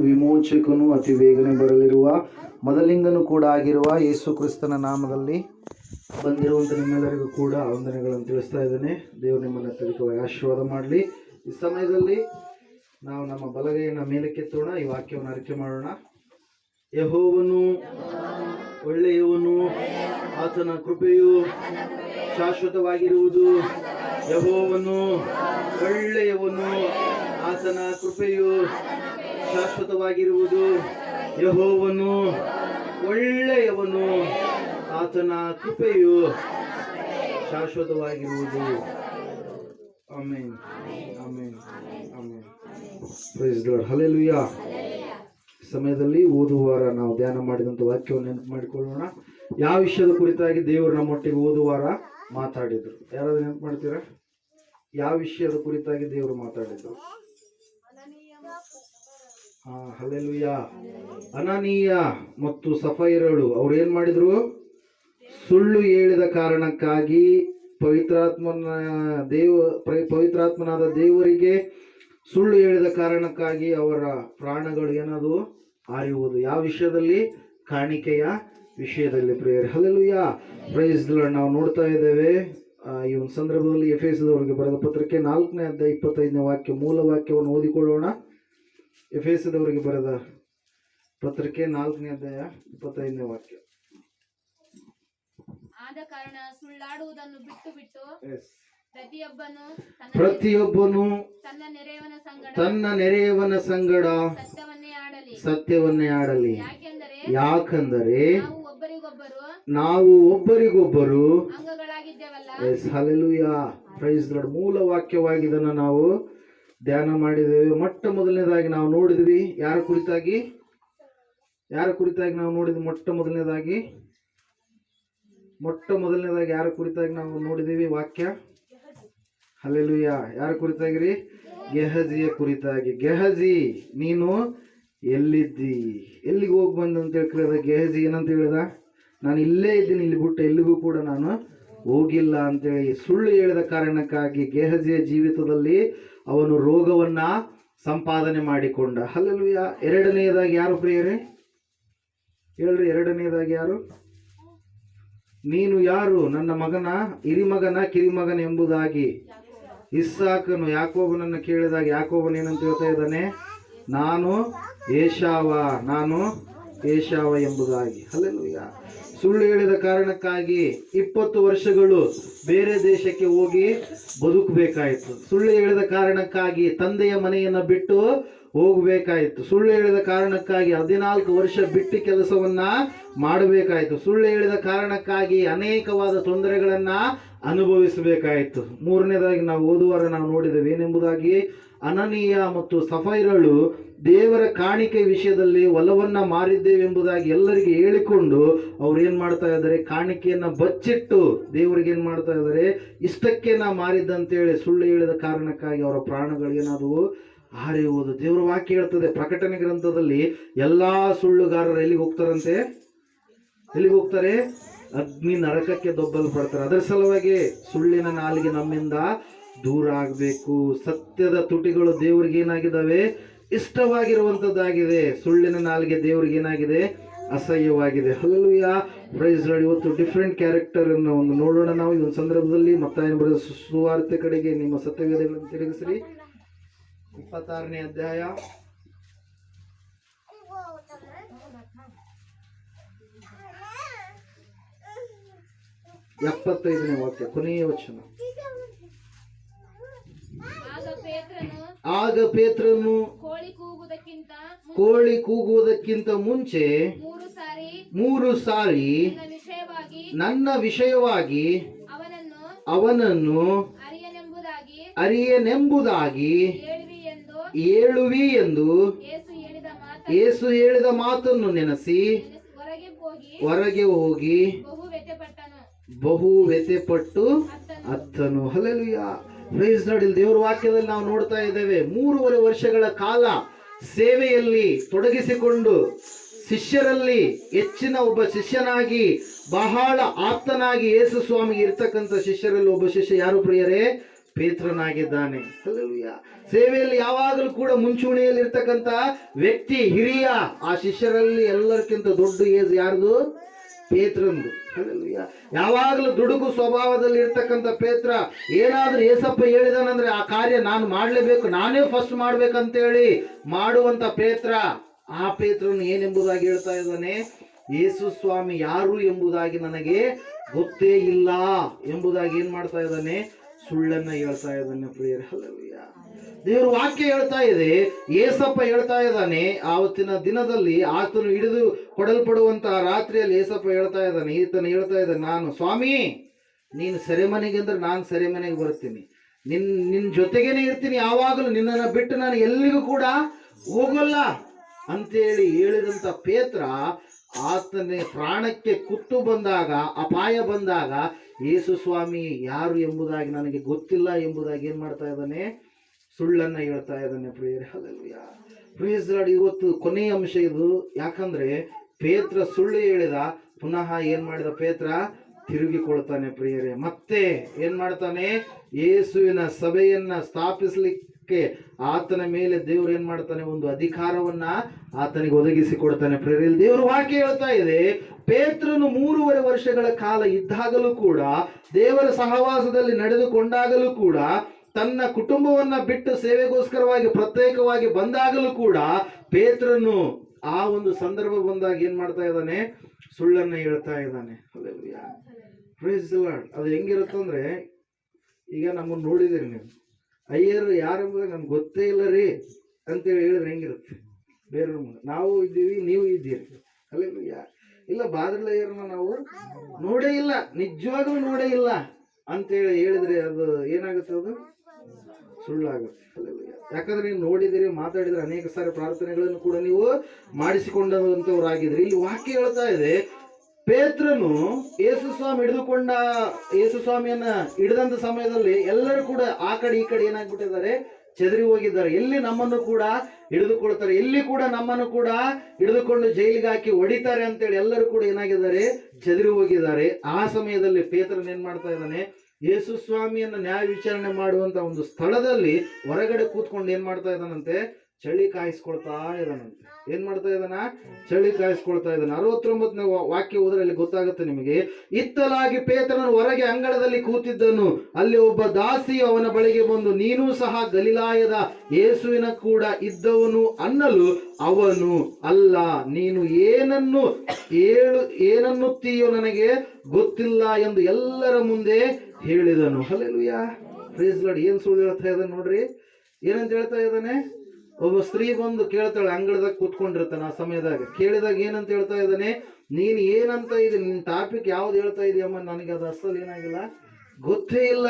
ವಿಮೋಚಕನು, ಅತಿ ಬೇಗನೆ ಬರಲಿರುವ ಮೊದಲಿಂಗನು ಕೂಡ ಆಗಿರುವ ಯೇಸು ಕ್ರಿಸ್ತನ ನಾಮದಲ್ಲಿ ಬಂದಿರುವಂಥ ನಿಮ್ಮೆಲ್ಲರಿಗೂ ಕೂಡ ವಂದನೆಗಳನ್ನು ತಿಳಿಸ್ತಾ ಇದ್ದೇನೆ. ದೇವರು ನಿಮ್ಮನ್ನು ಅತ್ಯಧಿಕವಾಗಿ ಆಶೀರ್ವಾದ ಮಾಡಲಿ. ಈ ಸಮಯದಲ್ಲಿ ನಾವು ನಮ್ಮ ಬಲಗೈಯನ್ನು ಮೇಲಕ್ಕೆತ್ತೋಣ, ಈ ವಾಕ್ಯವನ್ನು ಅರಿಕೆ ಮಾಡೋಣ. ಯಹೋವನು ಒಳ್ಳೆಯವನು, ಆತನ ಕೃಪೆಯು ಶಾಶ್ವತವಾಗಿರುವುದು. ಯಹೋವನು ಒಳ್ಳೆಯವನು, ಆತನ ಕೃಪೆಯು ಶಾಶ್ವತವಾಗಿರುವುದು. ಯಹೋವನು ಒಳ್ಳೆಯವನು. ಆತನ ಕೃಪೆಯು ಶಾಶ್ವತವಾಗಿರುವುದು. ಆಮೇನ್. ಆಮೇನ್. ಆಮೇನ್. ಪ್ರೈಸ್ ಲಾರ್ಡ್ ಸಮಯದಲ್ಲಿ ಓದುವಾರ ನಾವು ಧ್ಯಾನ ಮಾಡಿದಂಥ ವಾಕ್ಯವನ್ನು ನೆನಪು ಮಾಡಿಕೊಳ್ಳೋಣ. ಯಾವ ವಿಷಯದ ಕುರಿತಾಗಿ ದೇವರು ನಮ್ಮೊಟ್ಟಿಗೆ ಓದುವಾರ ಮಾತಾಡಿದ್ರು. ಯಾರಾದ್ರೂ ನೆನಪು ಮಾಡ್ತೀರಾ? ಯಾವ ವಿಷಯದ ಕುರಿತಾಗಿ ದೇವರು ಮಾತಾಡಿದ್ರು? ಹಾ, ಹಲ್ಲೆಲೂಯ. ಅನನೀಯ ಮತ್ತು ಸಫೈರಳು, ಅವ್ರು ಏನ್ ಮಾಡಿದ್ರು? ಸುಳ್ಳು ಹೇಳಿದ ಕಾರಣಕ್ಕಾಗಿ ಪವಿತ್ರಾತ್ಮನ ದೇವ ಪವಿತ್ರಾತ್ಮನಾದ ದೇವರಿಗೆ ಸುಳ್ಳು ಹೇಳಿದ ಕಾರಣಕ್ಕಾಗಿ ಅವರ ಪ್ರಾಣಗಳು ಏನದು? ಆರಿಯುವುದು. ಯಾವ ವಿಷಯದಲ್ಲಿ? ಕಾಣಿಕೆಯ ವಿಷಯದಲ್ಲಿ, ಪ್ರೇಯರ್. ಹಲಲುಯ ಪ್ರೈಸ್ ನಾವು ನೋಡ್ತಾ ಇದ್ದೇವೆ ಈ ಒಂದು ಸಂದರ್ಭದಲ್ಲಿ ಎಫ್ ಎಸ್ದವರಿಗೆ ಬರೆದ ಪತ್ರಕ್ಕೆ ನಾಲ್ಕನೇ ಅಧ್ಯಾಯ ಇಪ್ಪತ್ತೈದನೇ ವಾಕ್ಯ, ಮೂಲ ವಾಕ್ಯವನ್ನು ಓದಿಕೊಳ್ಳೋಣ. ಎಫ್ ಎಸ್ದವರಿಗೆ ಬರೆದ ಪತ್ರಿಕೆ ನಾಲ್ಕನೇ ಅಧ್ಯಾಯ ಇಪ್ಪತ್ತೈದನೇ ವಾಕ್ಯ. ಆದ ಕಾರಣ ಸುಳ್ಳಾಡುವುದನ್ನು ಬಿಟ್ಟು ಬಿಟ್ಟು Yes. ಪ್ರತಿಯೊಬ್ಬನು ತನ್ನ ಪ್ರತಿಯೊಬ್ಬನು ತನ್ನ ನೆರೆಯವನ ಸಂಗಡ ತನ್ನ ನೆರೆಯವನ ಸಂಗಡ ಸತ್ಯವನ್ನೇ ಆಡಲಿ. ಸತ್ಯವನ್ನೇ ಆಡಲಿ. ಯಾಕೆಂದರೆ ಯಾಕಂದರೆ ನಾವು ಒಬ್ಬರಿಗೊಬ್ಬರು ನಾವು ಒಬ್ಬರಿಗೊಬ್ಬರು ಅಂಗಗಳಾಗಿದ್ದೇವಲ್ಲ. ಎಸ್ ಹಲೆಲುಯಾ ಪ್ರೈಸ್ ಮೂಲ ವಾಕ್ಯವಾಗಿ ಇದನ್ನು ನಾವು ಧ್ಯಾನ ಮಾಡಿದ್ದೇವೆ. ಮೊಟ್ಟ ಮೊದಲನೇದಾಗಿ ನಾವು ನೋಡಿದ್ವಿ ಯಾರ ಕುರಿತಾಗಿ? ಯಾರ ಕುರಿತಾಗಿ ನಾವು ನೋಡಿದ್ವಿ? ಮೊಟ್ಟ ಮೊದಲನೇದಾಗಿ? ಮೊಟ್ಟ ಮೊದಲನೇದಾಗಿ ಯಾರ ಕುರಿತಾಗಿ ನಾವು ನೋಡಿದ್ದೀವಿ? ವಾಕ್ಯ. ಹಲೆಲುಯ ಯಾರ ಕುರಿತಾಗಿರಿ? ಗೆಹಜಿಯ ಕುರಿತಾಗಿ. ಗೆಹಜಿ, ನೀನು ಎಲ್ಲಿದ್ದಿ? ಎಲ್ಲಿಗೆ ಹೋಗಿ ಬಂದು ಅಂತ ಕೇಳಿದ ಗೆಹಜಿ ಏನಂತ ಹೇಳಿದ? ನಾನು ಇಲ್ಲೇ ಇದ್ದೀನಿ, ಇಲ್ಲಿ ಬಿಟ್ಟು ಎಲ್ಲಿಗೂ ಕೂಡ ನಾನು ಹೋಗಿಲ್ಲ ಅಂತೇಳಿ ಸುಳ್ಳು ಹೇಳಿದ ಕಾರಣಕ್ಕಾಗಿ ಗೆಹಜಿಯ ಜೀವಿತದಲ್ಲಿ ಅವನು ರೋಗವನ್ನ ಸಂಪಾದನೆ ಮಾಡಿಕೊಂಡ. ಹಲಲುಯ ಎರಡನೆಯದಾಗಿ ಯಾರು ಪ್ರಿಯರೇ? ಹೇಳ್ರಿ, ಎರಡನೆಯದಾಗಿ ಯಾರು? ನೀನು ಯಾರು? ನನ್ನ ಮಗನ, ಹಿರಿಮಗನ, ಕಿರಿಮಗನ ಎಂಬುದಾಗಿ. ಇಸ್ಸಾಕನು ಯಾಕೋಬನನ್ನು ಕೇಳಿದಾಗ ಯಾಕೋಬನ್ ಏನಂತ ಹೇಳ್ತಾ ಇದ್ದಾನೆ? ನಾನು ಏಷಾವ ನಾನು ಏಷಾವ ಎಂಬುದಾಗಿ. ಅಲ್ಲೆಲ್ಲೂಯ್ಯ ಸುಳ್ಳು ಹೇಳಿದ ಕಾರಣಕ್ಕಾಗಿ ಇಪ್ಪತ್ತು ವರ್ಷಗಳು ಬೇರೆ ದೇಶಕ್ಕೆ ಹೋಗಿ ಬದುಕಬೇಕಾಯಿತು. ಸುಳ್ಳು ಹೇಳಿದ ಕಾರಣಕ್ಕಾಗಿ ತಂದೆಯ ಮನೆಯನ್ನು ಬಿಟ್ಟು ಹೋಗಬೇಕಾಯಿತು. ಸುಳ್ಳು ಹೇಳಿದ ಕಾರಣಕ್ಕಾಗಿ ಹದಿನಾಲ್ಕು ವರ್ಷ ಬಿಟ್ಟು ಕೆಲಸವನ್ನ ಮಾಡಬೇಕಾಯಿತು. ಸುಳ್ಳು ಹೇಳಿದ ಕಾರಣಕ್ಕಾಗಿ ಅನೇಕವಾದ ತೊಂದರೆಗಳನ್ನ ಅನುಭವಿಸಬೇಕಾಯಿತು. ಮೂರನೇದಾಗಿ ನಾವು ಓದುವಾರ ನಾವು ನೋಡಿದ್ದೇವೆ ಏನೆಂಬುದಾಗಿ ಅನನೀಯ ಮತ್ತು ಸಫೈರಳು ದೇವರ ಕಾಣಿಕೆ ವಿಷಯದಲ್ಲಿ ಒಲವನ್ನ ಮಾರಿದ್ದೇವೆಂಬುದಾಗಿ ಎಲ್ಲರಿಗೆ ಹೇಳಿಕೊಂಡು ಅವ್ರು ಏನು ಮಾಡ್ತಾ ಇದ್ದಾರೆ? ಕಾಣಿಕೆಯನ್ನು ಬಚ್ಚಿಟ್ಟು ದೇವರಿಗೆ ಏನು ಮಾಡ್ತಾ ಇದ್ದಾರೆ? ಇಷ್ಟಕ್ಕೆ ನಾ ಮಾರಿದ್ದಂತೇಳಿ ಸುಳ್ಳು ಹೇಳಿದ ಕಾರಣಕ್ಕಾಗಿ ಅವರ ಪ್ರಾಣಗಳು ಏನಾದವು? ಹೋದು ದೇವರ ವಾಕ್ಯ ಹೇಳ್ತದೆ ಪ್ರಕಟಣೆ ಗ್ರಂಥದಲ್ಲಿ ಎಲ್ಲಾ ಸುಳ್ಳುಗಾರರು ಎಲ್ಲಿಗೆ ಹೋಗ್ತಾರಂತೆ? ಎಲ್ಲಿಗೆ ಹೋಗ್ತಾರೆ? ಅಗ್ನಿ ನರಕಕ್ಕೆ ದೊಬ್ಬಲ್ಪಡ್ತಾರೆ. ಅದರ ಸಲುವಾಗಿ ಸುಳ್ಳಿನ ನಾಲಿಗೆ ನಮ್ಮಿಂದ ದೂರ ಆಗಬೇಕು. ಸತ್ಯದ ತುಟಿಗಳು ದೇವರಿಗೆ ಏನಾಗಿದ್ದಾವೆ? ಇಷ್ಟವಾಗಿರುವಂಥದ್ದಾಗಿದೆ. ಸುಳ್ಳಿನ ನಾಲ್ಗೆ ದೇವರಿಗೆ ಏನಾಗಿದೆ? ಅಸಹ್ಯವಾಗಿದೆ. ಹಲಲುಯ ಪ್ರೈಸ್ ಇವತ್ತು ಡಿಫ್ರೆಂಟ್ ಕ್ಯಾರೆಕ್ಟರ್ ಅನ್ನು ಒಂದು ನೋಡೋಣ ನಾವು. ಈ ಒಂದು ಸಂದರ್ಭದಲ್ಲಿ ಮತ್ತಾಯನ ಬರೆದ ಸುವಾರ್ತೆ ಕಡೆಗೆ ನಿಮ್ಮ ಸತ್ಯವೇದಗಳನ್ನು ತಿರುಗಿಸ್ರಿ. ಇಪ್ಪತ್ತಾರನೇ ಅಧ್ಯಾಯ. ಎಪ್ಪತ್ತೈದನೇ ವಾಕ್ಯ, ಕೊನೆಯ ವಚನ. ಆಗ ಪೇತ್ರನು ಕೋಳಿ ಕೂಗುವುದಕ್ಕಿಂತ ಕೋಳಿ ಕೂಗುವುದಕ್ಕಿಂತ ಮುಂಚೆ ಮೂರು ಸಾರಿ ನನ್ನ ವಿಷಯವಾಗಿ ನನ್ನ ವಿಷಯವಾಗಿ ಅವನನ್ನು ಅರಿಯನೆಂಬುದಾಗಿ ಅರಿಯನೆಂಬುದಾಗಿ ಹೇಳುವಿ ಎಂದು ಏಳುವಿ ಎಂದು ಏಸು ಹೇಳಿದ ಮಾತನ್ನು ನೆನೆಸಿ ಹೊರಗೆ ಹೋಗಿ ಬಹು ವ್ಯಥೆಪಟ್ಟು ಅತ್ತನು. ಹಲೆಲುಯ ಪ್ರೈಸ್ ನೋಡಿ ದೇವರ ವಾಕ್ಯದಲ್ಲಿ ನಾವು ನೋಡ್ತಾ ಇದ್ದೇವೆ, ಮೂರುವರೆ ವರ್ಷಗಳ ಕಾಲ ಸೇವೆಯಲ್ಲಿ ತೊಡಗಿಸಿಕೊಂಡು, ಶಿಷ್ಯರಲ್ಲಿ ಹೆಚ್ಚಿನ ಒಬ್ಬ ಶಿಷ್ಯನಾಗಿ, ಬಹಳ ಆಪ್ತನಾಗಿ ಯೇಸು ಸ್ವಾಮಿಗೆ ಇರ್ತಕ್ಕಂಥ ಶಿಷ್ಯರಲ್ಲಿ ಒಬ್ಬ ಶಿಷ್ಯ ಯಾರು ಪ್ರಿಯರೇ ಪೇತ್ರನಾಗಿದ್ದಾನೆ. ಸೇವೆಯಲ್ಲಿ ಯಾವಾಗಲೂ ಕೂಡ ಮುಂಚೂಣಿಯಲ್ಲಿ ಇರ್ತಕ್ಕಂಥ ವ್ಯಕ್ತಿ ಹಿರಿಯ, ಆ ಶಿಷ್ಯರಲ್ಲಿ ಎಲ್ಲರಿಗಿಂತ ದೊಡ್ಡ ಏಜ್ ಯಾರ್ದು ಪೇತ್ರಂದು. ಯಾವಾಗಲೂ ದುಡುಗು ಸ್ವಭಾವದಲ್ಲಿ ಇರ್ತಕ್ಕಂಥ ಪೇತ್ರ, ಏನಾದ್ರೂ ಏಸಪ್ಪ ಹೇಳಿದಾನಂದ್ರೆ ಆ ಕಾರ್ಯ ನಾನು ಮಾಡಲೇಬೇಕು, ನಾನೇ ಫಸ್ಟ್ ಮಾಡ್ಬೇಕಂತೇಳಿ ಮಾಡುವಂತ ಪೇತ್ರ, ಆ ಪೇತ್ರನು ಏನೆಂಬುದಾಗಿ ಹೇಳ್ತಾ ಇದ್ದಾನೆ? ಯೇಸು ಸ್ವಾಮಿ ಯಾರು ಎಂಬುದಾಗಿ ನನಗೆ ಗೊತ್ತೇ ಇಲ್ಲ ಎಂಬುದಾಗಿ ಏನ್ ಮಾಡ್ತಾ ಇದ್ದಾನೆ? ಸುಳ್ಳನ್ನ ಹೇಳ್ತಾ ಇದ್ದಾನೆ ಪ್ರಿಯರ. ಹಲ್ಲೆಲೂಯಾ. ದೇವ್ರ ವಾಕ್ಯ ಹೇಳ್ತಾ ಇದೆ, ಏಸಪ್ಪ ಹೇಳ್ತಾ ಇದ್ದಾನೆ, ಆವತ್ತಿನ ದಿನದಲ್ಲಿ ಆತನು ಹಿಡಿದು ಕೊಡಲ್ಪಡುವಂತಹ ರಾತ್ರಿಯಲ್ಲಿ ಏಸಪ್ಪ ಹೇಳ್ತಾ ಇದ್ದಾನೆ, ಈತನ ಹೇಳ್ತಾ ಇದ್ದಾನೆ, ನಾನು ಸ್ವಾಮಿ, ನೀನು ಸೆರೆಮನೆಗೆ ಅಂದ್ರೆ ನಾನು ಸೆರೆಮನೆಗೆ ಬರ್ತೀನಿ ನಿನ್ ನಿನ್ ಜೊತೆಗೇನೆ ಇರ್ತೀನಿ, ಯಾವಾಗಲೂ ನಿನ್ನನ್ನು ಬಿಟ್ಟು ನಾನು ಎಲ್ಲಿಗೂ ಕೂಡ ಹೋಗಲ್ಲ ಅಂತೇಳಿ ಹೇಳಿದಂತ ಪೇತ್ರ ಆತನೇ ಪ್ರಾಣಕ್ಕೆ ಕುತ್ತು ಬಂದಾಗ, ಅಪಾಯ ಬಂದಾಗ ಯೇಸು ಸ್ವಾಮಿ, ಯಾರು ಎಂಬುದಾಗಿ ನನಗೆ ಗೊತ್ತಿಲ್ಲ ಎಂಬುದಾಗಿ ಏನ್ ಮಾಡ್ತಾ ಇದ್ದಾನೆ? ಸುಳ್ಳನ್ನ ಹೇಳ್ತಾ ಇದ್ದಾನೆ ಪ್ರಿಯರೇ. ಹಲೋ ಪ್ರಿಯಸ್ ಲಾರ್ಡ್ ಇವತ್ತು ಕೊನೆಯ ಅಂಶ ಇದು. ಯಾಕಂದ್ರೆ ಪೇತ್ರ ಸುಳ್ಳು ಹೇಳಿದ, ಪುನಃ ಏನ್ ಮಾಡಿದ ಪೇತ್ರ? ತಿರುಗಿಕೊಳ್ತಾನೆ ಪ್ರಿಯರೇ. ಮತ್ತೆ ಏನ್ ಮಾಡ್ತಾನೆ? ಯೇಸುವಿನ ಸಭೆಯನ್ನ ಸ್ಥಾಪಿಸ್ಲಿಕ್ಕೆ ಆತನ ಮೇಲೆ ದೇವ್ರು ಏನ್ ಮಾಡ್ತಾನೆ? ಒಂದು ಅಧಿಕಾರವನ್ನ ಆತನಿಗೆ ಒದಗಿಸಿ ಕೊಡ್ತಾನೆ ಪ್ರಿಯರೇ ದೇವ್ರ ವಾಕ್ಯ ಹೇಳ್ತಾ ಇದೆ, ಪೇತ್ರನು ಮೂರುವರೆ ವರ್ಷಗಳ ಕಾಲ ಇದ್ದಾಗಲೂ ಕೂಡ, ದೇವರ ಸಹವಾಸದಲ್ಲಿ ನಡೆದುಕೊಂಡಾಗಲೂ ಕೂಡ ತನ್ನ ಕುಟುಂಬವನ್ನ ಬಿಟ್ಟು ಸೇವೆಗೋಸ್ಕರವಾಗಿ ಪ್ರತ್ಯೇಕವಾಗಿ ಬಂದಾಗಲೂ ಕೂಡ ಪೇತ್ರನು ಆ ಒಂದು ಸಂದರ್ಭ ಬಂದಾಗ ಏನ್ ಮಾಡ್ತಾ ಇದ್ದಾನೆ? ಸುಳ್ಳನ್ನ ಹೇಳ್ತಾ ಇದ್ದಾನೆ. ಅದು ಹೆಂಗಿರುತ್ತಂದ್ರೆ ಈಗ ನಮ್ಮನ್ನು ನೋಡಿದಿರಿ ನೀವು. ಅಯ್ಯರು ಯಾರು ನಮ್ಗೆ ಗೊತ್ತೇ ಇಲ್ಲ ರೀ ಅಂತೇಳಿ ಹೇಳಿದ್ರೆ ಹೆಂಗಿರುತ್ತೆ? ಬೇರೆ ನಾವು ಇದ್ದೀವಿ, ನೀವು ಇದ್ದೀರಿ. Hallelujah. ಇಲ್ಲ ಬಾದ್ರಲಯ್ಯರನ್ನ ನಾವು ನೋಡೇ ಇಲ್ಲ, ನಿಜವಾಗ್ಲೂ ನೋಡೇ ಇಲ್ಲ ಅಂತೇಳಿ ಹೇಳಿದ್ರೆ ಅದು ಏನಾಗುತ್ತೆ ಅದು? ಸುಳ್ಳಾಗುತ್ತೆ. ಯಾಕಂದ್ರೆ ನೀವು ನೋಡಿದಿರಿ, ಮಾತಾಡಿದ್ರೆ ಅನೇಕ ಸಾರಿ ಪ್ರಾರ್ಥನೆಗಳನ್ನು ಕೂಡ ನೀವು ಮಾಡಿಸಿಕೊಂಡಂತವರಾಗಿದ್ರಿ. ಇಲ್ಲಿ ವಾಕ್ಯ ಹೇಳ್ತಾ ಇದೆ, ಪೇತ್ರನು ಯೇಸು ಸ್ವಾಮಿ ಹಿಡಿದುಕೊಂಡ ಯೇಸು ಸ್ವಾಮಿಯನ್ನ ಹಿಡಿದಂತ ಸಮಯದಲ್ಲಿ ಎಲ್ಲರೂ ಕೂಡ ಆ ಕಡೆ ಈ ಕಡೆ ಏನಾಗ್ಬಿಟ್ಟಿದ್ದಾರೆ, ಚದರಿ ಹೋಗಿದ್ದಾರೆ. ಎಲ್ಲಿ ನಮ್ಮನ್ನು ಕೂಡ ಹಿಡಿದುಕೊಳ್ತಾರೆ, ಎಲ್ಲಿ ಕೂಡ ನಮ್ಮನ್ನು ಕೂಡ ಹಿಡಿದುಕೊಂಡು ಜೈಲಿಗೆ ಹಾಕಿ ಹೊಡಿತಾರೆ ಅಂತೇಳಿ ಎಲ್ಲರೂ ಕೂಡ ಏನಾಗಿದ್ದಾರೆ, ಚದರಿ ಹೋಗಿದ್ದಾರೆ. ಆ ಸಮಯದಲ್ಲಿ ಪೇತ್ರನ್ ಏನ್ ಮಾಡ್ತಾ ಇದ್ದಾನೆ ಯೇಸು ಸ್ವಾಮಿಯನ್ನ ನ್ಯಾಯ ವಿಚಾರಣೆ ಮಾಡುವಂತ ಒಂದು ಸ್ಥಳದಲ್ಲಿ ಹೊರಗಡೆ ಕೂತ್ಕೊಂಡು ಏನ್ ಮಾಡ್ತಾ ಇದ್ದಾನಂತೆ? ಚಳಿ ಕಾಯಿಸ್ಕೊಳ್ತಾ ಇದ್ದಾನಂತೆ. ಏನ್ ಮಾಡ್ತಾ ಇದ್ದಾನ? ಚಳಿ ಕಾಯಿಸ್ಕೊಳ್ತಾ ಇದ್ದಾನೆ. ಅರವತ್ತೊಂಬತ್ತನೇ ವಾಕ್ಯ ಓದ್ರಲ್ಲಿ ಗೊತ್ತಾಗುತ್ತೆ ನಿಮಗೆ. ಇತ್ತಲಾಗಿ ಪೇತ್ರನು ಹೊರಗೆ ಅಂಗಳದಲ್ಲಿ ಕೂತಿದ್ದನು. ಅಲ್ಲಿ ಒಬ್ಬ ದಾಸಿ ಅವನ ಬಳಿಗೆ ಬಂದು, ನೀನೂ ಸಹ ಗಲಿಲಾಯದ ಯೇಸುವಿನ ಕೂಡ ಇದ್ದವನು ಅನ್ನಲು ಅವನು ಅಲ್ಲ. ನೀನು ಏನನ್ನು ಏಳು ಏನನ್ನುತ್ತೀಯೋ ನನಗೆ ಗೊತ್ತಿಲ್ಲ ಎಂದು ಎಲ್ಲರ ಮುಂದೆ ಹೇಳಿದನು. ಹಲ್ಲೆಲೂಯಾ. ಪ್ರೇಸ್ ಲಾಡ್ ಏನ್ ಸುಳ್ಳು ಹೇಳ್ತಾ ಇದ್ದಾನೆ ನೋಡ್ರಿ? ಏನಂತ ಹೇಳ್ತಾ ಇದ್ದಾನೆ? ಒಬ್ಬ ಸ್ತ್ರೀ ಬಂದು ಕೇಳ್ತಾಳೆ, ಅಂಗಳದಾಗ ಕೂತ್ಕೊಂಡಿರ್ತಾನೆ ಆ ಸಮಯದಾಗ. ಕೇಳಿದಾಗ ಏನಂತ ಹೇಳ್ತಾ ಇದ್ದಾನೆ? ನೀನ್ ಏನಂತ ಇದೆ, ನಿನ್ ಟಾಪಿಕ್ ಯಾವ್ದು ಹೇಳ್ತಾ ಇದೆಯಮ್ಮ ನನಗೆ ಅದು ಅಸಲ್ ಏನಾಗಿಲ್ಲ. ಗೊತ್ತೇ ಇಲ್ಲ.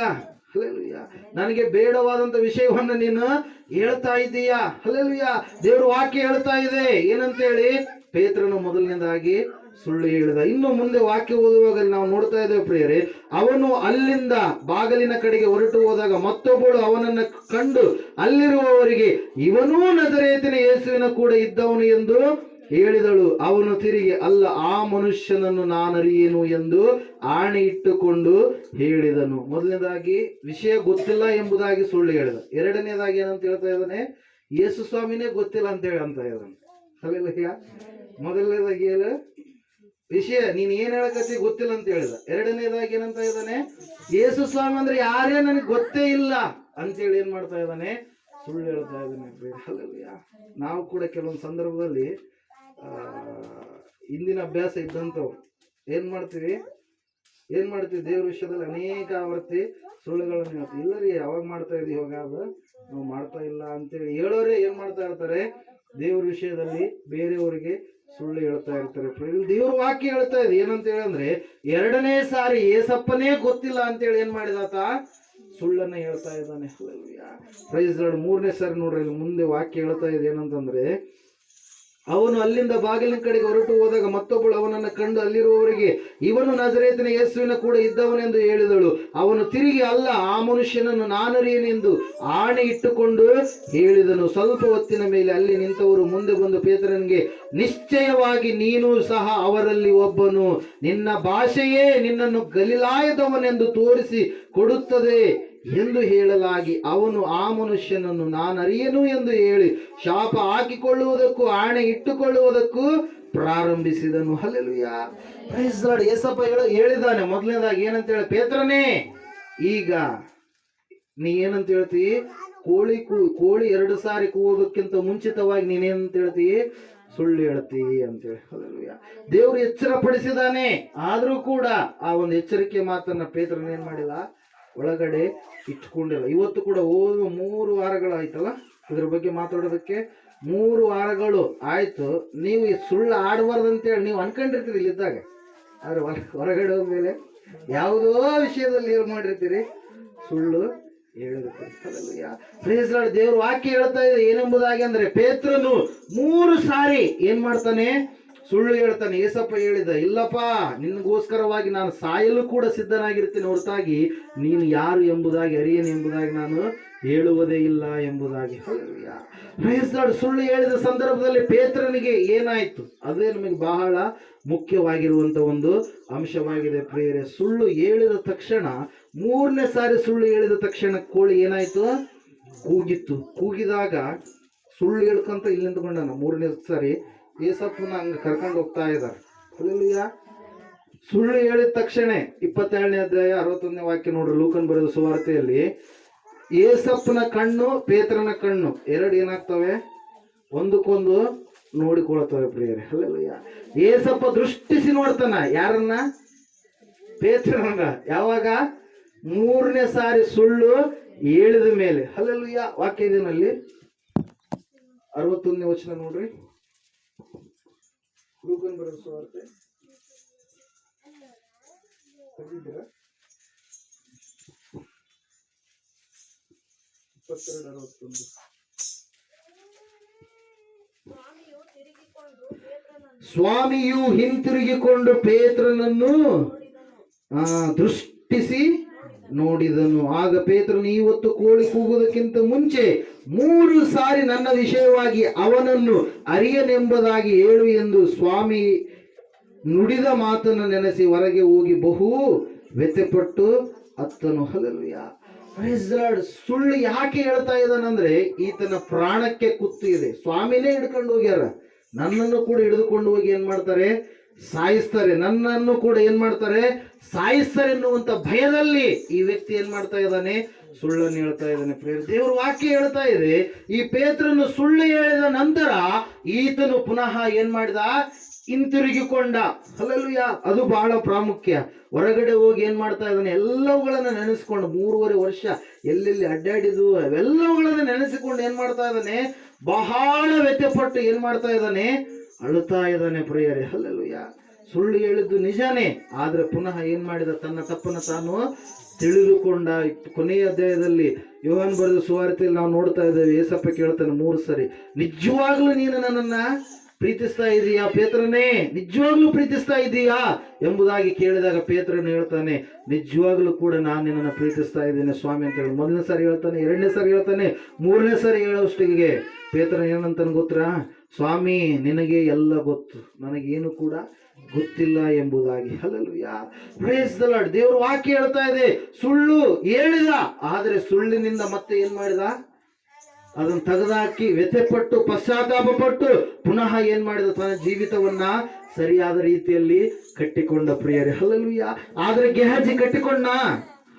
ಹಲ್ಲೆಲೂಯಾ. ನನಗೆ ಬೇಡವಾದಂತ ವಿಷಯವನ್ನು ನೀನು ಹೇಳ್ತಾ ಇದ್ದೀಯಾ? ಹಲ್ಲೆಲೂಯಾ. ದೇವ್ರ ವಾಕ್ಯ ಹೇಳ್ತಾ ಇದೆ. ಏನಂತ ಹೇಳಿ? ಪೇತ್ರನು ಮೊದಲನೇದಾಗಿ ಸುಳ್ಳು ಹೇಳಿದ. ಇನ್ನು ಮುಂದೆ ವಾಕ್ಯ ಓದುವಾಗ ನಾವು ನೋಡ್ತಾ ಇದ್ದೇವೆ ಪ್ರಿಯರೇ, ಅವನು ಅಲ್ಲಿಂದ ಬಾಗಲಿನ ಕಡೆಗೆ ಹೊರಟು ಹೋದಾಗ ಮತ್ತೊಬ್ಬಳು ಅವನನ್ನು ಕಂಡು ಅಲ್ಲಿರುವವರಿಗೆ, ಇವನೂ ನಜರೇತಿನ ಯೇಸುವಿನ ಕೂಡ ಇದ್ದವನು ಎಂದು ಹೇಳಿದಳು. ಅವನು ತಿರುಗಿ, ಅಲ್ಲ, ಆ ಮನುಷ್ಯನನ್ನು ನಾನರಿಯೇನು ಎಂದು ಆಣೆ ಇಟ್ಟುಕೊಂಡು ಹೇಳಿದನು. ಮೊದಲನೇದಾಗಿ, ವಿಷಯ ಗೊತ್ತಿಲ್ಲ ಎಂಬುದಾಗಿ ಸುಳ್ಳು ಹೇಳಿದ. ಎರಡನೇದಾಗಿ ಏನಂತ ಹೇಳ್ತಾ ಇದ್ದಾನೆ, ಯೇಸು ಸ್ವಾಮಿನೇ ಗೊತ್ತಿಲ್ಲ ಅಂತ ಹೇಳಿ ಅಂತ ಇದ್ದಾನೆ. ಮೊದಲನೇದಾಗಿ ಹೇಳ. ವಿಷಯ ನೀನ್ ಏನ್ ಹೇಳಕತ್ತಿ ಗೊತ್ತಿಲ್ಲ ಅಂತ ಹೇಳಿದ. ಎರಡನೇದಾಗಿ ಏನಂತ ಇದ್ದಾನೆ, ಯೇಸು ಸ್ವಾಮಿ ಅಂದ್ರೆ ಯಾರೇ ನನಗೆ ಗೊತ್ತೇ ಇಲ್ಲ ಅಂತೇಳಿ ಏನ್ ಮಾಡ್ತಾ ಇದ್ದಾನೆ, ಸುಳ್ಳು ಹೇಳ್ತಾ ಇದ್ದಾನೆ. ನಾವು ಕೂಡ ಕೆಲವೊಂದು ಸಂದರ್ಭದಲ್ಲಿ ಹಿಂದಿನ ಅಭ್ಯಾಸ ಇದ್ದಂಥವು ಏನ್ ಮಾಡ್ತೀವಿ? ಏನ್ ಮಾಡ್ತೀವಿ? ದೇವ್ರ ವಿಷಯದಲ್ಲಿ ಅನೇಕ ಆವರ್ತಿ ಸುಳ್ಳುಗಳನ್ನು ಹೇಳ್ತೀವಿ. ಇಲ್ಲ ರೀ, ಯಾವಾಗ ಮಾಡ್ತಾ ಇದೀವಿ ಇವಾಗ ಅದು, ನಾವು ಮಾಡ್ತಾ ಇಲ್ಲ ಅಂತೇಳಿ ಹೇಳೋರೇ ಏನ್ ಮಾಡ್ತಾ ಇರ್ತಾರೆ, ದೇವ್ರ ವಿಷಯದಲ್ಲಿ ಬೇರೆಯವರಿಗೆ ಸುಳ್ಳು ಹೇಳ್ತಾ ಇರ್ತಾರೆ ದೇವ್ರ ವಾಕ್ಯ ಹೇಳ್ತಾ ಇದೆ. ಏನಂತ ಹೇಳಂದ್ರೆ ಎರಡನೇ ಸಾರಿ ಏಸಪ್ಪನೇ ಗೊತ್ತಿಲ್ಲ ಅಂತೇಳಿ ಏನ್ ಮಾಡಿದಾತ ಸುಳ್ಳನ್ನ ಹೇಳ್ತಾ ಇದ್ದಾನೆ. ಪ್ರೈಸ್ ಮೂರನೇ ಸಾರಿ ನೋಡ್ರಿ ಮುಂದೆ ವಾಕ್ಯ ಹೇಳ್ತಾ ಇದೆ ಏನಂತಂದ್ರೆ ಅವನು ಅಲ್ಲಿಂದ ಬಾಗಿಲಿನ ಕಡೆಗೆ ಹೊರಟು ಹೋದಾಗ ಮತ್ತೊಬ್ಬಳು ಅವನನ್ನು ಕಂಡು ಅಲ್ಲಿರುವವರಿಗೆ, ಇವನು ನಜರೇತನ ಯೇಸುವಿನ ಕೂಡ ಇದ್ದವನೆಂದು ಹೇಳಿದಳು. ಅವನು ತಿರುಗಿ, ಅಲ್ಲ, ಆ ಮನುಷ್ಯನನ್ನು ನಾನರಿಯನೆಂದು ಆಣೆ ಇಟ್ಟುಕೊಂಡು ಹೇಳಿದನು. ಸ್ವಲ್ಪ ಹೊತ್ತಿನ ಮೇಲೆ ಅಲ್ಲಿ ನಿಂತವರು ಮುಂದೆ ಬಂದು ಪೇತ್ರನಿಗೆ, ನಿಶ್ಚಯವಾಗಿ ನೀನು ಸಹ ಅವರಲ್ಲಿ ಒಬ್ಬನು. ನಿನ್ನ ಭಾಷೆಯೇ ನಿನ್ನನ್ನು ಗಲಿಲಾಯದವನೆಂದು ತೋರಿಸಿ ಕೊಡುತ್ತದೆ. ಎಂದು ಹೇಳಲಾಗಿ ಅವನು ಆ ಮನುಷ್ಯನನ್ನು ನಾನರಿಯನು ಎಂದು ಹೇಳಿ ಶಾಪ ಹಾಕಿಕೊಳ್ಳುವುದಕ್ಕೂ ಆಣೆ ಇಟ್ಟುಕೊಳ್ಳುವುದಕ್ಕೂ ಪ್ರಾರಂಭಿಸಿದನು. ಲಾರ್ಡ್ ಏಸಪ್ಪ ಹೇಳ ಹೇಳಿದಾನೆ ಮೊದಲನೇದಾಗಿ ಏನಂತ ಹೇಳಿ. ಪೇತ್ರನೇ, ಈಗ ನೀ ಏನಂತ ಹೇಳ್ತಿ? ಕೋಳಿ ಕೂ ಕೋಳಿ ಎರಡು ಸಾರಿ ಕೂಗೋದಕ್ಕಿಂತ ಮುಂಚಿತವಾಗಿ ನೀನೇನಂತ ಹೇಳ್ತಿ? ಸುಳ್ಳು ಹೇಳ್ತಿ ಅಂತೇಳಿ ದೇವರು ಎಚ್ಚರ ಪಡಿಸಿದಾನೆ ಆದ್ರೂ ಕೂಡ ಆ ಒಂದು ಎಚ್ಚರಿಕೆ ಮಾತನ್ನ ಪೇತ್ರನೇನ್ ಮಾಡಿಲ್ಲ? ಒಳಗಡೆ ಇಟ್ಕೊಂಡಿಲ್ಲ. ಇವತ್ತು ಕೂಡ ಹೋದ ಮೂರು ವಾರಗಳಾಯ್ತಲ್ಲ ಇದ್ರ ಬಗ್ಗೆ ಮಾತಾಡೋದಕ್ಕೆ ಮೂರು ವಾರಗಳು ಆಯಿತು. ನೀವು ಈ ಸುಳ್ಳು ಆಡಬಾರ್ದು ಅಂತೇಳಿ ನೀವು ಅನ್ಕೊಂಡಿರ್ತೀರಿ ಇಲ್ಲಿದ್ದಾಗ ಆದ್ರೆ ಹೊರ- ಹೊರಗಡೆ ಹೋದ್ಮೇಲೆ ಯಾವುದೋ ವಿಷಯದಲ್ಲಿ ಏನು ಮಾಡಿರ್ತೀರಿ. ಸುಳ್ಳು ಹೇಳಿರ್ತೀರಿ ದೇವ್ರ ವಾಕ್ಯ ಹೇಳ್ತಾ ಇದೆ. ಏನೆಂಬುದಾಗಿ ಅಂದ್ರೆ ಪೇತ್ರನು ಮೂರು ಸಾರಿ ಏನ್ ಮಾಡ್ತಾನೆ? ಸುಳ್ಳು ಹೇಳ್ತಾನೆ, ಏಸಪ್ಪ ಹೇಳಿದ, ಇಲ್ಲಪ್ಪ, ನಿನಗೋಸ್ಕರವಾಗಿ ನಾನು ಸಾಯಲು ಕೂಡ ಸಿದ್ಧನಾಗಿರ್ತೀನಿ ಹೊರತಾಗಿ, ನೀನು ಯಾರು ಎಂಬುದಾಗಿ, ಅರಿಯನ್ ಎಂಬುದಾಗಿ ನಾನು ಹೇಳುವುದೇ ಇಲ್ಲ ಎಂಬುದಾಗಿ. Praise ಸುಳ್ಳು ಹೇಳಿದ ಸಂದರ್ಭದಲ್ಲಿ ಪೇತ್ರನಿಗೆ ಏನಾಯ್ತು? ಅದೇ ನಮಗೆ ಬಹಳ ಮುಖ್ಯವಾಗಿರುವಂತ ಒಂದು ಅಂಶವಾಗಿದೆ ಪ್ರೇರೆ ಸುಳ್ಳು ಹೇಳಿದ ತಕ್ಷಣ, ಮೂರನೇ ಸಾರಿ ಸುಳ್ಳು ಹೇಳಿದ ತಕ್ಷಣ ಕೋಳಿ ಏನಾಯ್ತು? ಕೂಗಿತ್ತು. ಕೂಗಿದಾಗ ಸುಳ್ಳು ಹೇಳ್ಕೊಂತ ಇಲ್ಲಿ ಮೂರನೇ ಸಾರಿ ಏಸಪ್ಪನ ಹಂಗೆ ಕರ್ಕೊಂಡು ಹೋಗ್ತಾ ಇದ್ದಾರೆ. ಸುಳ್ಳು ಹೇಳಿದ ತಕ್ಷಣ ಇಪ್ಪತ್ತೇಳನೇ ಅಧ್ಯಾಯ ಅರವತ್ತೊಂದನೇ ವಾಕ್ಯ ನೋಡ್ರಿ, ಲೂಕನ್ ಬರೆದ ಸುವಾರ್ತೆಯಲ್ಲಿ, ಏಸಪ್ಪನ ಕಣ್ಣು ಪೇತ್ರನ ಕಣ್ಣು, ಎರಡು ಏನಾಗ್ತವೆ? ಒಂದಕ್ಕೊಂದು ನೋಡಿಕೊಳ್ತವೆ ಪ್ರಿಯರೇ. ಅಲ್ಲೆಲ್ಲ ಏಸಪ್ಪ ದೃಷ್ಟಿಸಿ ನೋಡ್ತಾನ, ಯಾರನ್ನ? ಪೇತ್ರನ ಯಾವಾಗ? ಮೂರನೇ ಸಾರಿ ಸುಳ್ಳು ಹೇಳಿದ ಮೇಲೆ. ಅಲ್ಲೆಲ್ಲ ವಾಕ್ಯ ಇದೇನಲ್ಲಿ. ಅರವತ್ತೊಂದನೇ ವಚನ ನೋಡ್ರಿ. ಲೂಕನ್ ಬರೆದ ಸುವಾರ್ತೆ ತೆಗ್ದಿದ್ದೀರಾ? ಇಪ್ಪತ್ತೆರಡು ಅರವತ್ತೊಂದು ಸ್ವಾಮಿಯು ಹಿಂತಿರುಗಿಕೊಂಡು ಪೇತ್ರನನ್ನು ಆ, ದೃಷ್ಟಿಸಿ ನೋಡಿದನು. ಆಗ ಪೇತ್ರನು ಇವತ್ತು ಕೋಳಿ ಕೂಗುವುದಕ್ಕಿಂತ ಮುಂಚೆ ಮೂರು ಸಾರಿ ನನ್ನ ವಿಷಯವಾಗಿ ಅವನನ್ನು ಅರಿಯನೆಂಬುದಾಗಿ ಹೇಳು ಎಂದು ಸ್ವಾಮಿ ನುಡಿದ ಮಾತನ್ನು ನೆನೆಸಿ ಹೊರಗೆ ಹೋಗಿ ಬಹು ವ್ಯಥೆಪಟ್ಟು ಅತ್ತನು ಹಲಲುಯ ಸುಳ್ಳು ಯಾಕೆ ಹೇಳ್ತಾ ಇದ್ದಾನಂದ್ರೆ ಈತನ ಪ್ರಾಣಕ್ಕೆ ಕುತ್ತು ಇದೆ. ಸ್ವಾಮಿನೇ ಹಿಡ್ಕೊಂಡು ಹೋಗ್ಯಾರ. ನನ್ನನ್ನು ಕೂಡ ಹಿಡಿದುಕೊಂಡು ಹೋಗಿ ಏನ್ ಮಾಡ್ತಾರೆ? ಸಾಯಿಸ್ತಾರೆ, ನನ್ನನ್ನು ಕೂಡ ಏನ್ ಮಾಡ್ತಾರೆ? ಸಾಯಿಸ್ತಾರೆ ಎನ್ನುವಂತ ಭಯದಲ್ಲಿ ಈ ವ್ಯಕ್ತಿ ಏನ್ ಮಾಡ್ತಾ ಇದ್ದಾನೆ? ಸುಳ್ಳನ್ನು ಹೇಳ್ತಾ ಇದ್ದಾನೆ ಪ್ರೇರ್ ದೇವ್ರ ವಾಕ್ಯ ಹೇಳ್ತಾ ಇದೆ, ಈ ಪೇತ್ರನ್ನು ಸುಳ್ಳು ಹೇಳಿದ ನಂತರ ಈತನು ಪುನಃ ಏನ್ ಮಾಡಿದ? ಹಿಂತಿರುಗಿಕೊಂಡ. ಅಲ್ಲಲ್ಯ ಅದು ಬಹಳ ಪ್ರಾಮುಖ್ಯ. ಹೊರಗಡೆ ಹೋಗಿ ಏನ್ ಮಾಡ್ತಾ ಇದ್ದಾನೆ? ಎಲ್ಲವುಗಳನ್ನ ನೆನೆಸ್ಕೊಂಡು ಮೂರುವರೆ ವರ್ಷ ಎಲ್ಲೆಲ್ಲಿ ಅಡ್ಡಾಡಿದು ಅವೆಲ್ಲವುಗಳನ್ನ ನೆನೆಸಿಕೊಂಡು ಏನ್ ಮಾಡ್ತಾ ಇದ್ದಾನೆ? ಬಹಳ ವ್ಯತ್ಯಪಟ್ಟು ಏನ್ ಮಾಡ್ತಾ ಇದ್ದಾನೆ? ಅಳುತ್ತಾ ಇದ್ದಾನೆ ಪ್ರಿಯರೇ. ಯಾ ಸುಳ್ಳು ಹೇಳಿದ್ದು ನಿಜಾನೇ. ಆದ್ರೆ ಪುನಃ ಏನ್ ಮಾಡಿದ? ತನ್ನ ತಪ್ಪನ್ನು ತಾನು ತಿಳಿದುಕೊಂಡ ಕೊನೆಯ ಅಧ್ಯಾಯದಲ್ಲಿ ಯೋಹನ್ ಬರೆದ ಸುವಾರ್ತೆಯಲ್ಲಿ ನಾವು ನೋಡ್ತಾ ಇದ್ದೇವೆ. ಏಸಪ್ಪ ಕೇಳ್ತಾನೆ ಮೂರು ಸರಿ, ನಿಜವಾಗ್ಲೂ ನೀನು ನನ್ನನ್ನ ಪ್ರೀತಿಸ್ತಾ ಇದೀಯಾ ಪೇತ್ರನೇ? ನಿಜವಾಗ್ಲೂ ಪ್ರೀತಿಸ್ತಾ ಇದೀಯಾ? ಎಂಬುದಾಗಿ ಕೇಳಿದಾಗ ಪೇತ್ರನು ಹೇಳ್ತಾನೆ, ನಿಜವಾಗ್ಲೂ ಕೂಡ ನಾನು ನಿನ್ನನ್ನು ಪ್ರೀತಿಸ್ತಾ ಇದ್ದೇನೆ ಸ್ವಾಮಿ ಅಂತ ಹೇಳಿ. ಮೊದಲನೇ ಸಾರಿ ಹೇಳ್ತಾನೆ, ಎರಡನೇ ಸಾರಿ ಹೇಳ್ತಾನೆ, ಮೂರನೇ ಸಾರಿ ಹೇಳೋಷ್ಟಿಗೆ ಪೇತ್ರ ಏನಂತಾನೆ ಗೊತ್ತಾ? ಸ್ವಾಮಿ, ನಿನಗೆ ಎಲ್ಲ ಗೊತ್ತು. ನನಗೇನು ಕೂಡ ಗೊತ್ತಿಲ್ಲ ಎಂಬುದಾಗಿ. ಹಲಲುಯ ಪ್ರೈಸ್ ದ ದೇವರು ವಾಕ್ಯ ಹೇಳ್ತಾ ಇದೆ. ಸುಳ್ಳು ಹೇಳಿದ, ಆದರೆ ಸುಳ್ಳಿನಿಂದ ಮತ್ತೆ ಏನ್ ಮಾಡಿದ? ಅದನ್ನ ತೆಗೆದಾಕಿ ವ್ಯಥೆಪಟ್ಟು, ಪಶ್ಚಾತ್ತಾಪ ಪಟ್ಟು ಪುನಃ ಏನ್ ಮಾಡಿದ? ತನ್ನ ಜೀವಿತವನ್ನ ಸರಿಯಾದ ರೀತಿಯಲ್ಲಿ ಕಟ್ಟಿಕೊಂಡ ಪ್ರಿಯರೇ. ಯಾ ಆದ್ರೆ ಗೆಹಜಿ ಕಟ್ಟಿಕೊಂಡ.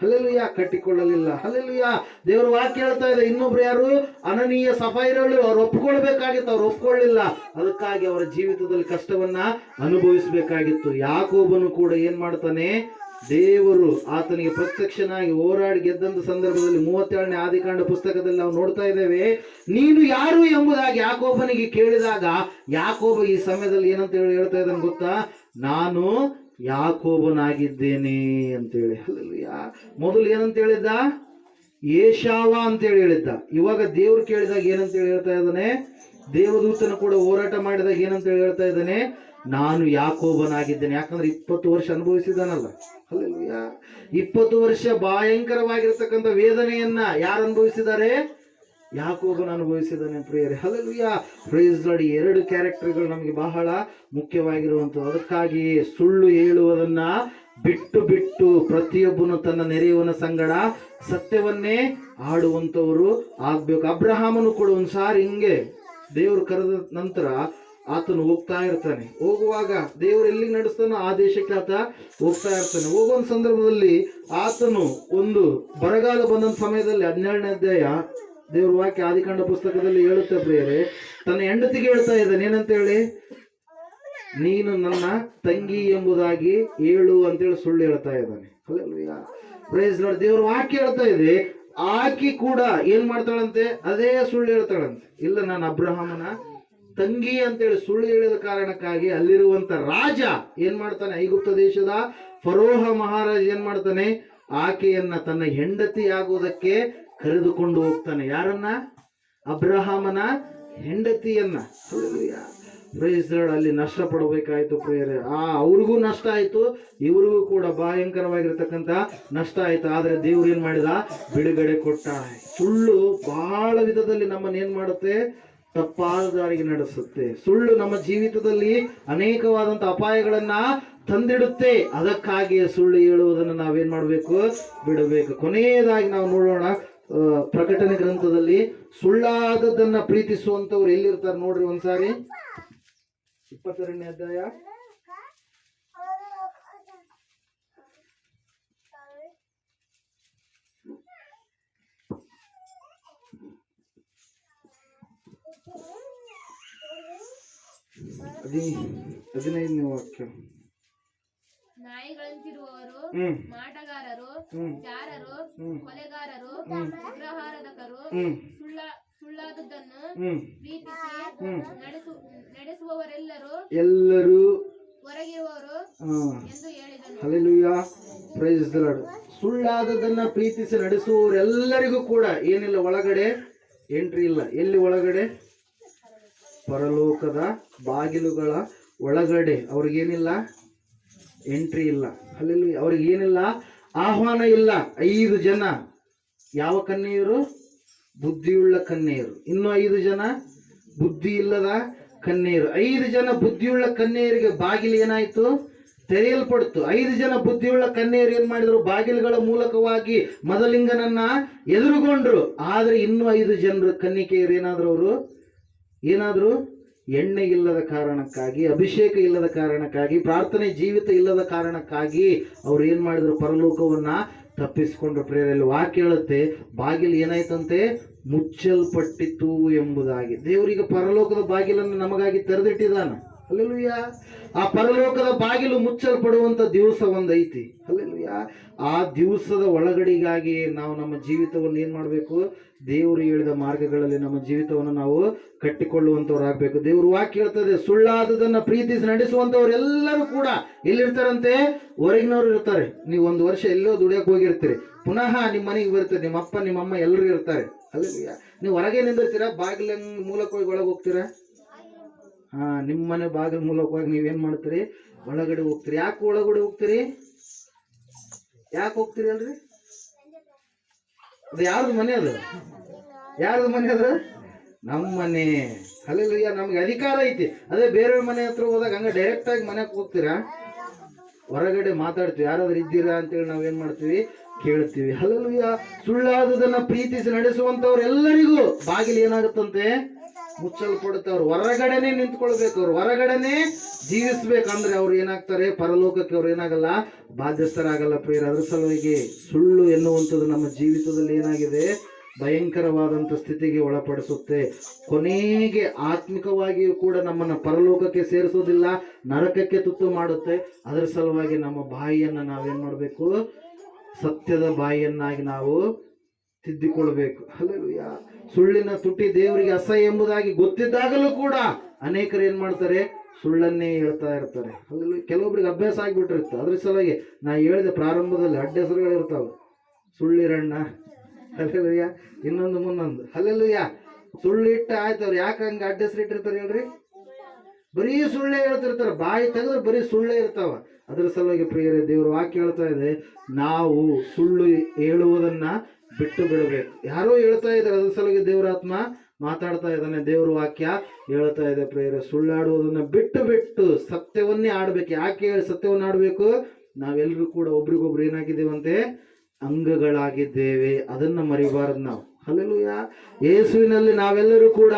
ಹಲಲುಯ ಕಟ್ಟಿಕೊಳ್ಳಲಿಲ್ಲ. ಹಲಲುಯ ದೇವರು ವಾಕ್ಯ ಹೇಳ್ತಾ ಇದೆ, ಇನ್ನೊಬ್ರು ಯಾರು? ಅನನೀಯ ಸಫೈರಳು ಅವ್ರು ಒಪ್ಕೊಳ್ಬೇಕಾಗಿತ್ತು, ಅವ್ರು ಒಪ್ಕೊಳ್ಳಿಲ್ಲ. ಅದಕ್ಕಾಗಿ ಅವರ ಜೀವಿತದಲ್ಲಿ ಕಷ್ಟವನ್ನ ಅನುಭವಿಸಬೇಕಾಗಿತ್ತು. ಯಾಕೋಬನು ಕೂಡ ಏನ್ ಮಾಡ್ತಾನೆ? ದೇವರು ಆತನಿಗೆ ಪ್ರತ್ಯಕ್ಷನಾಗಿ ಹೋರಾಡಿ ಗೆದ್ದಂತ ಸಂದರ್ಭದಲ್ಲಿ ಮೂವತ್ತೇಳನೇ ಆದಿಕಾಂಡ ಪುಸ್ತಕದಲ್ಲಿ ನಾವು ನೋಡ್ತಾ ಇದ್ದೇವೆ. ನೀನು ಯಾರು ಎಂಬುದಾಗಿ ಯಾಕೋಬನಿಗೆ ಕೇಳಿದಾಗ, ಯಾಕೋಬ ಈ ಸಮಯದಲ್ಲಿ ಏನಂತ ಹೇಳಿ ಹೇಳ್ತಾ ಇದ್ದಾನೆ ಗೊತ್ತಾ? ನಾನು ಯಾಕೋಬನಾಗಿದ್ದೇನೆ ಅಂತೇಳಿ. ಹಲ್ಲೆಲೂಯ. ಮೊದಲು ಏನಂತ ಹೇಳಿದ್ದ? ಏಷಾವ ಅಂತೇಳಿ ಹೇಳಿದ್ದ. ಇವಾಗ ದೇವ್ರು ಕೇಳಿದಾಗ ಏನಂತ ಹೇಳಿ ಹೇಳ್ತಾ ಇದ್ದಾನೆ? ದೇವದೂತನ ಕೂಡ ಹೋರಾಟ ಮಾಡಿದಾಗ ಏನಂತ ಹೇಳಿ ಹೇಳ್ತಾ ಇದ್ದಾನೆ? ನಾನು ಯಾಕೋಬನಾಗಿದ್ದೇನೆ ಯಾಕಂದ್ರೆ ಇಪ್ಪತ್ತು ವರ್ಷ ಅನುಭವಿಸಿದಾನಲ್ಲ ಹಲ್ಲೆಲೂಯ. ಇಪ್ಪತ್ತು ವರ್ಷ ಭಯಂಕರವಾಗಿರ್ತಕ್ಕಂಥ ವೇದನೆಯನ್ನ ಯಾರು ಅನುಭವಿಸಿದ್ದಾರೆ? ಯಾಕೋಬನ ಅನುಭವಿಸಿದ್ದಾನೆ ಪ್ರಿಯರೇ. ಹಲಲುಯ್ಯ ಪ್ರೈಸ್ ಲಾರ್ಡ್ ಎರಡು ಕ್ಯಾರೆಕ್ಟರ್ಗಳು ನಮಗೆ ಬಹಳ ಮುಖ್ಯವಾಗಿರುವಂಥದ್ದು. ಅದಕ್ಕಾಗಿ ಸುಳ್ಳು ಹೇಳುವುದನ್ನ ಬಿಟ್ಟು ಬಿಟ್ಟು ಪ್ರತಿಯೊಬ್ಬನು ತನ್ನ ನೆರೆಯುವನ ಸಂಗಡ ಸತ್ಯವನ್ನೇ ಆಡುವಂತವರು ಆಗ್ಬೇಕು. ಅಬ್ರಹಾಮನು ಕೂಡ ಒಂದ್ಸಾರಿ ಹಿಂಗೆ ದೇವರು ಕರೆದ ನಂತರ ಆತನು ಹೋಗ್ತಾ ಇರ್ತಾನೆ. ಹೋಗುವಾಗ ದೇವರು ಎಲ್ಲಿ ನಡೆಸ್ತಾನೋ ಆ ದೇಶಕ್ಕೆ ಆತ ಹೋಗ್ತಾ ಇರ್ತಾನೆ. ಹೋಗುವ ಸಂದರ್ಭದಲ್ಲಿ ಆತನು ಒಂದು ಬರಗಾಲ ಬಂದ ಸಮಯದಲ್ಲಿ ಹದಿನೇಳನೇ ಅಧ್ಯಾಯ ದೇವ್ರ ವಾಕ್ಯ ಆದಿಕಾಂಡ ಪುಸ್ತಕದಲ್ಲಿ ಹೇಳುತ್ತೆ ಪ್ರಿಯರೇ, ತನ್ನ ಹೆಂಡತಿಗೆ ಹೇಳ್ತಾ ಇದ್ದಾನೆ ಏನಂತ ಹೇಳಿ ನೀನು ನನ್ನ ತಂಗಿ ಎಂಬುದಾಗಿ ಹೇಳು ಅಂತೇಳಿ ಸುಳ್ಳು ಹೇಳ್ತಾ ಇದ್ದಾನೆ. ಪ್ರೈಸ್ ನೋಡಿ ದೇವ್ರ ವಾಕ್ಯ ಹೇಳ್ತಾ ಇದೆ, ಆಕಿ ಕೂಡ ಏನ್ ಮಾಡ್ತಾಳಂತೆ? ಅದೇ ಸುಳ್ಳು ಹೇಳ್ತಾಳಂತೆ. ಇಲ್ಲ, ನಾನು ಅಬ್ರಹಾಮನ ತಂಗಿ ಅಂತೇಳಿ ಸುಳ್ಳು ಹೇಳಿದ ಕಾರಣಕ್ಕಾಗಿ ಅಲ್ಲಿರುವಂತ ರಾಜ ಏನ್ ಮಾಡ್ತಾನೆ? ಐಗುಪ್ತ ದೇಶದ ಫರೋಹ ಮಹಾರಾಜ ಏನ್ ಮಾಡ್ತಾನೆ? ಆಕೆಯನ್ನ ತನ್ನ ಹೆಂಡತಿ ಆಗುವುದಕ್ಕೆ ಕರೆದುಕೊಂಡು ಹೋಗ್ತಾನೆ. ಯಾರನ್ನ? ಅಬ್ರಹಾಮನ ಹೆಂಡತಿಯನ್ನ. ಅಲ್ಲಿ ನಷ್ಟ ಪಡಬೇಕಾಯ್ತು ಪ್ರೇಯರೆ. ಆ, ಅವ್ರಿಗೂ ನಷ್ಟ ಆಯ್ತು, ಇವ್ರಿಗೂ ಕೂಡ ಭಯಂಕರವಾಗಿರ್ತಕ್ಕಂಥ ನಷ್ಟ ಆಯ್ತು. ಆದ್ರೆ ದೇವ್ರು ಏನ್ ಮಾಡಿದ? ಬಿಡುಗಡೆ ಕೊಟ್ಟ ಸುಳ್ಳು ಬಹಳ ವಿಧದಲ್ಲಿ ನಮ್ಮನ್ನ ಏನ್ ಮಾಡುತ್ತೆ? ತಪ್ಪಾದ ದಾರಿಗೆ ನಡೆಸುತ್ತೆ. ಸುಳ್ಳು ನಮ್ಮ ಜೀವಿತದಲ್ಲಿ ಅನೇಕವಾದಂತ ಅಪಾಯಗಳನ್ನ ತಂದಿಡುತ್ತೆ. ಅದಕ್ಕಾಗಿಯೇ ಸುಳ್ಳು ಹೇಳುವುದನ್ನು ನಾವೇನ್ ಮಾಡಬೇಕು? ಬಿಡಬೇಕು. ಕೊನೆಯದಾಗಿ ನಾವು ನೋಡೋಣ. ಪ್ರಕಟಣೆ ಗ್ರಂಥದಲ್ಲಿ ಸುಳ್ಳಾದದ್ದನ್ನ ಪ್ರೀತಿಸುವಂತವ್ರು ಎಲ್ಲಿರ್ತಾರೆ ನೋಡ್ರಿ ಒಂದ್ಸಾರಿ. ಇಪ್ಪತ್ತೆರಡನೇ ಅಧ್ಯಾಯ. ಹದಿ ಹದಿನೈದನೇ ವಾಕ್ಯ. ನಾಯಿಗಳಂತಿರುವವರು ಮಾಟಗಾರರು ಚಾರರು. ಕೊಲೆಗಾರರು ಉಗ್ರಹಾರಧಕರು ಸುಳ್ಳ ಸುಳ್ಳಾದದ್ದನ್ನು ಪ್ರೀತಿಸಿ ನಡೆಸು ನಡೆಸುವವರೆಲ್ಲರೂ ಎಲ್ಲರೂ ಹೊರಗಿರುವವರು ಎಂದು ಹೇಳಿದನು. ಹಲೆಲುಯ್ಯ ಪ್ರೈಸ್ ಲಾರ್ಡ್ ಸುಳ್ಳಾದದನ್ನ ಪ್ರೀತಿಸಿ ನಡೆಸುವವರೆಲ್ಲರಿಗೂ ಕೂಡ ಏನಿಲ್ಲ ಒಳಗಡೆ ಎಂಟ್ರಿ ಇಲ್ಲ. ಎಲ್ಲಿ ಒಳಗಡೆ? ಪರಲೋಕದ ಬಾಗಿಲುಗಳ ಒಳಗಡೆ. ಅವ್ರಿಗೇನಿಲ್ಲ? ಎಂಟ್ರಿ ಇಲ್ಲ. ಅಲ್ಲೆಲ್ಲ ಅವ್ರಿಗೆ ಏನಿಲ್ಲ, ಆಹ್ವಾನ ಇಲ್ಲ. ಐದು ಜನ. ಯಾವ ಕನ್ಯೆಯರು? ಬುದ್ಧಿಯುಳ್ಳ ಕನ್ಯೆಯರು. ಇನ್ನು ಐದು ಜನ? ಬುದ್ಧಿ ಇಲ್ಲದ ಕನ್ಯೆಯರು. ಐದು ಜನ ಬುದ್ಧಿಯುಳ್ಳ ಕನ್ಯೆಯರಿಗೆ ಬಾಗಿಲು ಏನಾಯಿತು? ತೆರೆಯಲ್ಪಡ್ತು. ಐದು ಜನ ಬುದ್ಧಿಯುಳ್ಳ ಕನ್ಯೆಯರು ಏನ್ ಮಾಡಿದ್ರು? ಬಾಗಿಲುಗಳ ಮೂಲಕವಾಗಿ ಮದಲಿಂಗನನ್ನ ಎದುರುಗೊಂಡ್ರು. ಆದ್ರೆ ಇನ್ನು ಐದು ಜನರು ಕನ್ನಿಕೆಯರು ಏನಾದ್ರು ಅವರು? ಏನಾದ್ರು? ಎಣ್ಣೆ ಇಲ್ಲದ ಕಾರಣಕ್ಕಾಗಿ, ಅಭಿಷೇಕ ಇಲ್ಲದ ಕಾರಣಕ್ಕಾಗಿ, ಪ್ರಾರ್ಥನೆ ಜೀವಿತ ಇಲ್ಲದ ಕಾರಣಕ್ಕಾಗಿ ಅವ್ರು ಏನ್ ಮಾಡಿದ್ರು? ಪರಲೋಕವನ್ನ ತಪ್ಪಿಸಿಕೊಂಡ್ರು. ಪ್ರೇರೆಯಲ್ಲಿ ವಾಕ್ಯ ಹೇಳುತ್ತೆ ಬಾಗಿಲು ಏನಾಯ್ತಂತೆ? ಮುಚ್ಚಲ್ಪಟ್ಟಿತು ಎಂಬುದಾಗಿ. ದೇವರಿಗೆ ಪರಲೋಕದ ಬಾಗಿಲನ್ನು ನಮಗಾಗಿ ತೆರೆದಿಟ್ಟಿದ್ದಾನೆ. ಅಲ್ಲೆಲುಯ್ಯ ಆ ಪರಲೋಕದ ಬಾಗಿಲು ಮುಚ್ಚಲ್ಪಡುವಂತ ದಿವಸ ಒಂದೈತಿ. ಅಲ್ಲೆಲುಯ್ಯ ಆ ದಿವಸದ ಒಳಗಡಿಗಾಗಿ ನಾವು ನಮ್ಮ ಜೀವಿತವನ್ನು ಏನ್ ಮಾಡಬೇಕು? ದೇವರು ಹೇಳಿದ ಮಾರ್ಗಗಳಲ್ಲಿ ನಮ್ಮ ಜೀವಿತವನ್ನು ನಾವು ಕಟ್ಟಿಕೊಳ್ಳುವಂತವರಾಗಬೇಕು. ದೇವರು ವಾಕ್ಯ ಹೇಳ್ತದೆ, ಸುಳ್ಳಾದದನ್ನ ಪ್ರೀತಿಸಿ ನಡೆಸುವಂತವ್ರೆಲ್ಲರೂ ಕೂಡ ಎಲ್ಲಿರ್ತಾರಂತೆ ಹೊರಗಿನವ್ರು ಇರ್ತಾರೆ. ನೀವು ಒಂದು ವರ್ಷ ಎಲ್ಲೋ ದುಡಿಯಕ್ಕೆ ಹೋಗಿರ್ತೀರಿ. ಪುನಃ ನಿಮ್ಮ ಮನೆಗೆ ಬರ್ತೀರಿ ನಿಮ್ಮ ಅಪ್ಪ, ನಿಮ್ಮ ಅಮ್ಮ ಎಲ್ಲರೂ ಇರ್ತಾರೆ. ಅಲ್ಲಿಯ ನೀವು ಹೊರಗೆ ನಿಂದಿರ್ತೀರಾ? ಬಾಗಿಲ ಮೂಲಕ ಹೋಗಿ ಒಳಗೆ ಹೋಗ್ತೀರಾ? ಹಾ, ನಿಮ್ಮ ಮನೆ ಬಾಗಿಲ ಮೂಲಕ ಹೋಗಿ ನೀವೇನ್ ಮಾಡ್ತೀರಿ? ಒಳಗಡೆ ಹೋಗ್ತೀರಿ. ಯಾಕೆ ಒಳಗಡೆ ಹೋಗ್ತೀರಿ? ಯಾಕೆ ಹೋಗ್ತೀರಿ ಅಲ್ರಿ ಅದು ಯಾರ್ದು ಮನೆ ಅದು? ಯಾರ್ದು ಮನೆ ಅದು? ನಮ್ಮ ಮನೆ. ಅಲ್ಲೆಲ್ಲ ನಮ್ಗೆ ಅಧಿಕಾರ ಐತಿ. ಅದೇ ಬೇರೆಯವ್ರ ಮನೆ ಹತ್ರ ಹೋದಾಗ ಹಂಗ ಡೈರೆಕ್ಟ್ ಆಗಿ ಮನೆಗೆ ಹೋಗ್ತೀರಾ? ಹೊರಗಡೆ ಮಾತಾಡ್ತೀವಿ. ಯಾರಾದ್ರೂ ಇದ್ದೀರಾ ಅಂತೇಳಿ ನಾವೇನ್ ಮಾಡ್ತೀವಿ? ಕೇಳ್ತೀವಿ. ಅಲ್ಲಲ್ವಿಯ ಸುಳ್ಳಾದದನ್ನ ಪ್ರೀತಿಸಿ ನಡೆಸುವಂತವ್ರು ಎಲ್ಲರಿಗೂ ಬಾಗಿಲು ಏನಾಗುತ್ತಂತೆ? ಮುಚ್ಚಲ್ಪಡುತ್ತೆ. ಅವ್ರು ಹೊರಗಡೆನೆ ನಿಂತ್ಕೊಳ್ಬೇಕು. ಅವ್ರು ಹೊರಗಡೆನೆ ಜೀವಿಸ್ಬೇಕಂದ್ರೆ ಅವ್ರು ಏನಾಗ್ತಾರೆ? ಪರಲೋಕಕ್ಕೆ ಅವ್ರು ಏನಾಗಲ್ಲ? ಬಾಧ್ಯಸ್ಥರಾಗಲ್ಲ ಪ್ರಿಯರ. ಅದ್ರ ಸಲುವಾಗಿ ಸುಳ್ಳು ಎನ್ನುವಂಥದ್ದು ನಮ್ಮ ಜೀವಿತದಲ್ಲಿ ಏನಾಗಿದೆ? ಭಯಂಕರವಾದಂಥ ಸ್ಥಿತಿಗೆ ಒಳಪಡಿಸುತ್ತೆ. ಕೊನೆಗೆ ಆತ್ಮಿಕವಾಗಿಯೂ ಕೂಡ ನಮ್ಮನ್ನು ಪರಲೋಕಕ್ಕೆ ಸೇರಿಸೋದಿಲ್ಲ, ನರಕಕ್ಕೆ ತುತ್ತು ಮಾಡುತ್ತೆ. ಅದರ ಸಲುವಾಗಿ ನಮ್ಮ ಬಾಯಿಯನ್ನು ನಾವೇನು ಮಾಡಬೇಕು? ಸತ್ಯದ ಬಾಯಿಯನ್ನಾಗಿ ನಾವು ತಿದ್ದಿಕೊಳ್ಬೇಕು. ಯಾ ಸುಳ್ಳಿನ ತುಟಿ ದೇವರಿಗೆ ಅಸಹ್ಯ ಎಂಬುದಾಗಿ ಗೊತ್ತಿದ್ದಾಗಲೂ ಕೂಡ ಅನೇಕರು ಏನ್ ಮಾಡ್ತಾರೆ? ಸುಳ್ಳನ್ನೇ ಹೇಳ್ತಾ ಇರ್ತಾರೆ. ಅಲ್ಲೆಲ್ಲ ಕೆಲವೊಬ್ರಿಗೆ ಅಭ್ಯಾಸ ಆಗಿಬಿಟ್ಟಿರುತ್ತೆ. ಅದ್ರ ಸಲುವಾಗಿ ನಾ ಹೇಳಿದೆ ಪ್ರಾರಂಭದಲ್ಲಿ ಅಡ್ಡ ಹೆಸರುಗಳಿರ್ತಾವೆ ಸುಳ್ಳಿರಣ್ಣ. ಅಲ್ಲೆಲುಯ್ಯ ಇನ್ನೊಂದು ಮುನ್ನೊಂದು. ಅಲ್ಲೆಲುಯ್ಯ ಸುಳ್ಳಿಟ್ಟ ಆಯ್ತು ಅವ್ರು. ಯಾಕೆ ಹಂಗೆ ಅಡ್ಡ ಹೆಸರು ಇಟ್ಟಿರ್ತಾರೆ ಹೇಳ್ರಿ? ಬರೀ ಸುಳ್ಳೇ ಹೇಳ್ತಿರ್ತಾರೆ. ಬಾಯಿ ತೆಗೆದ್ರೆ ಬರೀ ಸುಳ್ಳೇ ಇರ್ತಾವ. ಅದ್ರ ಸಲುವಾಗಿ ಪ್ರಿಯರೇ, ದೇವರು ವಾಕ್ಯ ಹೇಳ್ತಾ ಇದೆ. ನಾವು ಸುಳ್ಳು ಹೇಳುವುದನ್ನ ಬಿಟ್ಟು ಬಿಡಬೇಕು. ಯಾರೋ ಹೇಳ್ತಾ ಇದ್ದಾರೆ, ಅದ್ರ ಸಲುವಾಗಿ ದೇವರಾತ್ಮ ಮಾತಾಡ್ತಾ ಇದ್ದಾನೆ. ದೇವರ ವಾಕ್ಯ ಹೇಳ್ತಾ ಇದೆ ಪ್ರೇರ ಸುಳ್ಳಾಡುವುದನ್ನ ಬಿಟ್ಟು ಬಿಟ್ಟು ಸತ್ಯವನ್ನೇ ಆಡ್ಬೇಕು. ಯಾಕೆ ಹೇಳಿ ಸತ್ಯವನ್ನ ಆಡಬೇಕು? ನಾವೆಲ್ಲರೂ ಕೂಡ ಒಬ್ರಿಗೊಬ್ರು ಏನಾಗಿದ್ದೇವಂತೆ? ಅಂಗಗಳಾಗಿದ್ದೇವೆ. ಅದನ್ನ ಮರಿಬಾರದು ನಾವು. ಹಲಲುಯ ಯೇಸುವಿನಲ್ಲಿ ನಾವೆಲ್ಲರೂ ಕೂಡ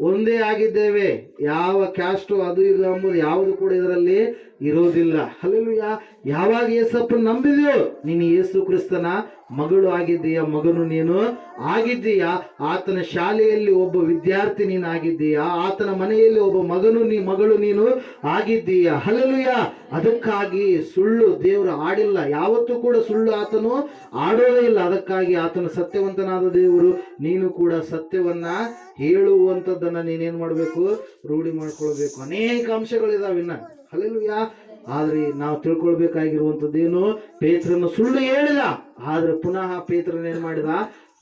ಒಂದೇ ಆಗಿದ್ದೇವೆ. ಯಾವ ಕ್ಯಾಸ್ಟು ಅದು ಇದು ಅಂಬುದು ಯಾವುದು ಕೂಡ ಇದರಲ್ಲಿ ಇರೋದಿಲ್ಲ. ಹಲಲುಯ ಯಾವಾಗ ಯೇಸಪ್ಪ ನಂಬಿದೆಯೋ? ನೀನು ಯೇಸು ಕ್ರಿಸ್ತನ ಮಗಳು ಆಗಿದ್ದೀಯ, ಮಗನು ನೀನು ಆಗಿದ್ದೀಯಾ? ಆತನ ಶಾಲೆಯಲ್ಲಿ ಒಬ್ಬ ವಿದ್ಯಾರ್ಥಿ ನೀನು ಆಗಿದ್ದೀಯಾ? ಆತನ ಮನೆಯಲ್ಲಿ ಒಬ್ಬ ಮಗನು ನೀ, ಮಗಳು ನೀನು ಆಗಿದ್ದೀಯ? ಹಲಲುಯ ಅದಕ್ಕಾಗಿ ಸುಳ್ಳು ದೇವರು ಆಡಿಲ್ಲ. ಯಾವತ್ತೂ ಕೂಡ ಸುಳ್ಳು ಆತನು ಆಡೋದೇ ಇಲ್ಲ. ಅದಕ್ಕಾಗಿ ಆತನ ಸತ್ಯವಂತನಾದ ದೇವರು, ನೀನು ಕೂಡ ಸತ್ಯವನ್ನ ಹೇಳುವಂಥದ್ದನ್ನ ನೀನೇನ್ ಮಾಡಬೇಕು? ರೂಢಿ ಮಾಡ್ಕೊಳ್ಬೇಕು. ಅನೇಕ ಅಂಶಗಳಿದಾವೆ ಇನ್ನ. ಹಲಲುಯ ಆದ್ರೆ ನಾವು ತಿಳ್ಕೊಳ್ಬೇಕಾಗಿರುವಂಥದ್ದೇನು, ಪೇತ್ರನ ಸುಳ್ಳು ಹೇಳಿದ, ಆದ್ರೆ ಪುನಃ ಪೇತ್ರನ ಏನ್ ಮಾಡಿದ?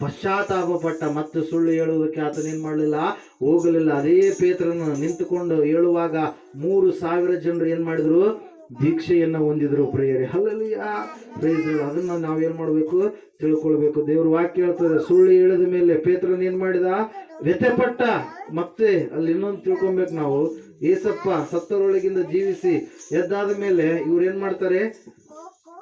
ಪಶ್ಚಾತ್ತಾಪ ಪಟ್ಟ ಮತ್ತೆ ಸುಳ್ಳು ಹೇಳುವುದಕ್ಕೆ ಆತನ ಏನ್ ಮಾಡಲಿಲ್ಲ? ಹೋಗಲಿಲ್ಲ. ಅದೇ ಪೇತ್ರನ ನಿಂತುಕೊಂಡು ಹೇಳುವಾಗ ಮೂರು ಸಾವಿರ ಜನರು ಏನ್ ಮಾಡಿದ್ರು? ದೀಕ್ಷೆಯನ್ನ ಹೊಂದಿದ್ರು ಅಲ್ಲಲ್ಲಿ ಆ ಅದನ್ನ ನಾವೇನ್ ಮಾಡ್ಬೇಕು? ತಿಳ್ಕೊಳ್ಬೇಕು. ದೇವ್ರ ವಾಕ್ಯ ಹೇಳ್ತದೆ, ಸುಳ್ಳು ಹೇಳಿದ ಮೇಲೆ ಪೇತ್ರನ ಏನ್ ಮಾಡಿದ? ವ್ಯಥೆಪಟ್ಟ. ಮತ್ತೆ ಅಲ್ಲಿ ಇನ್ನೊಂದು ತಿಳ್ಕೊಬೇಕು ನಾವು. ಏಸಪ್ಪ ಸತ್ತರೊಳಗಿಂದ ಜೀವಿಸಿ ಎದ್ದಾದ ಮೇಲೆ ಇವ್ರು ಏನ್ ಮಾಡ್ತಾರೆ?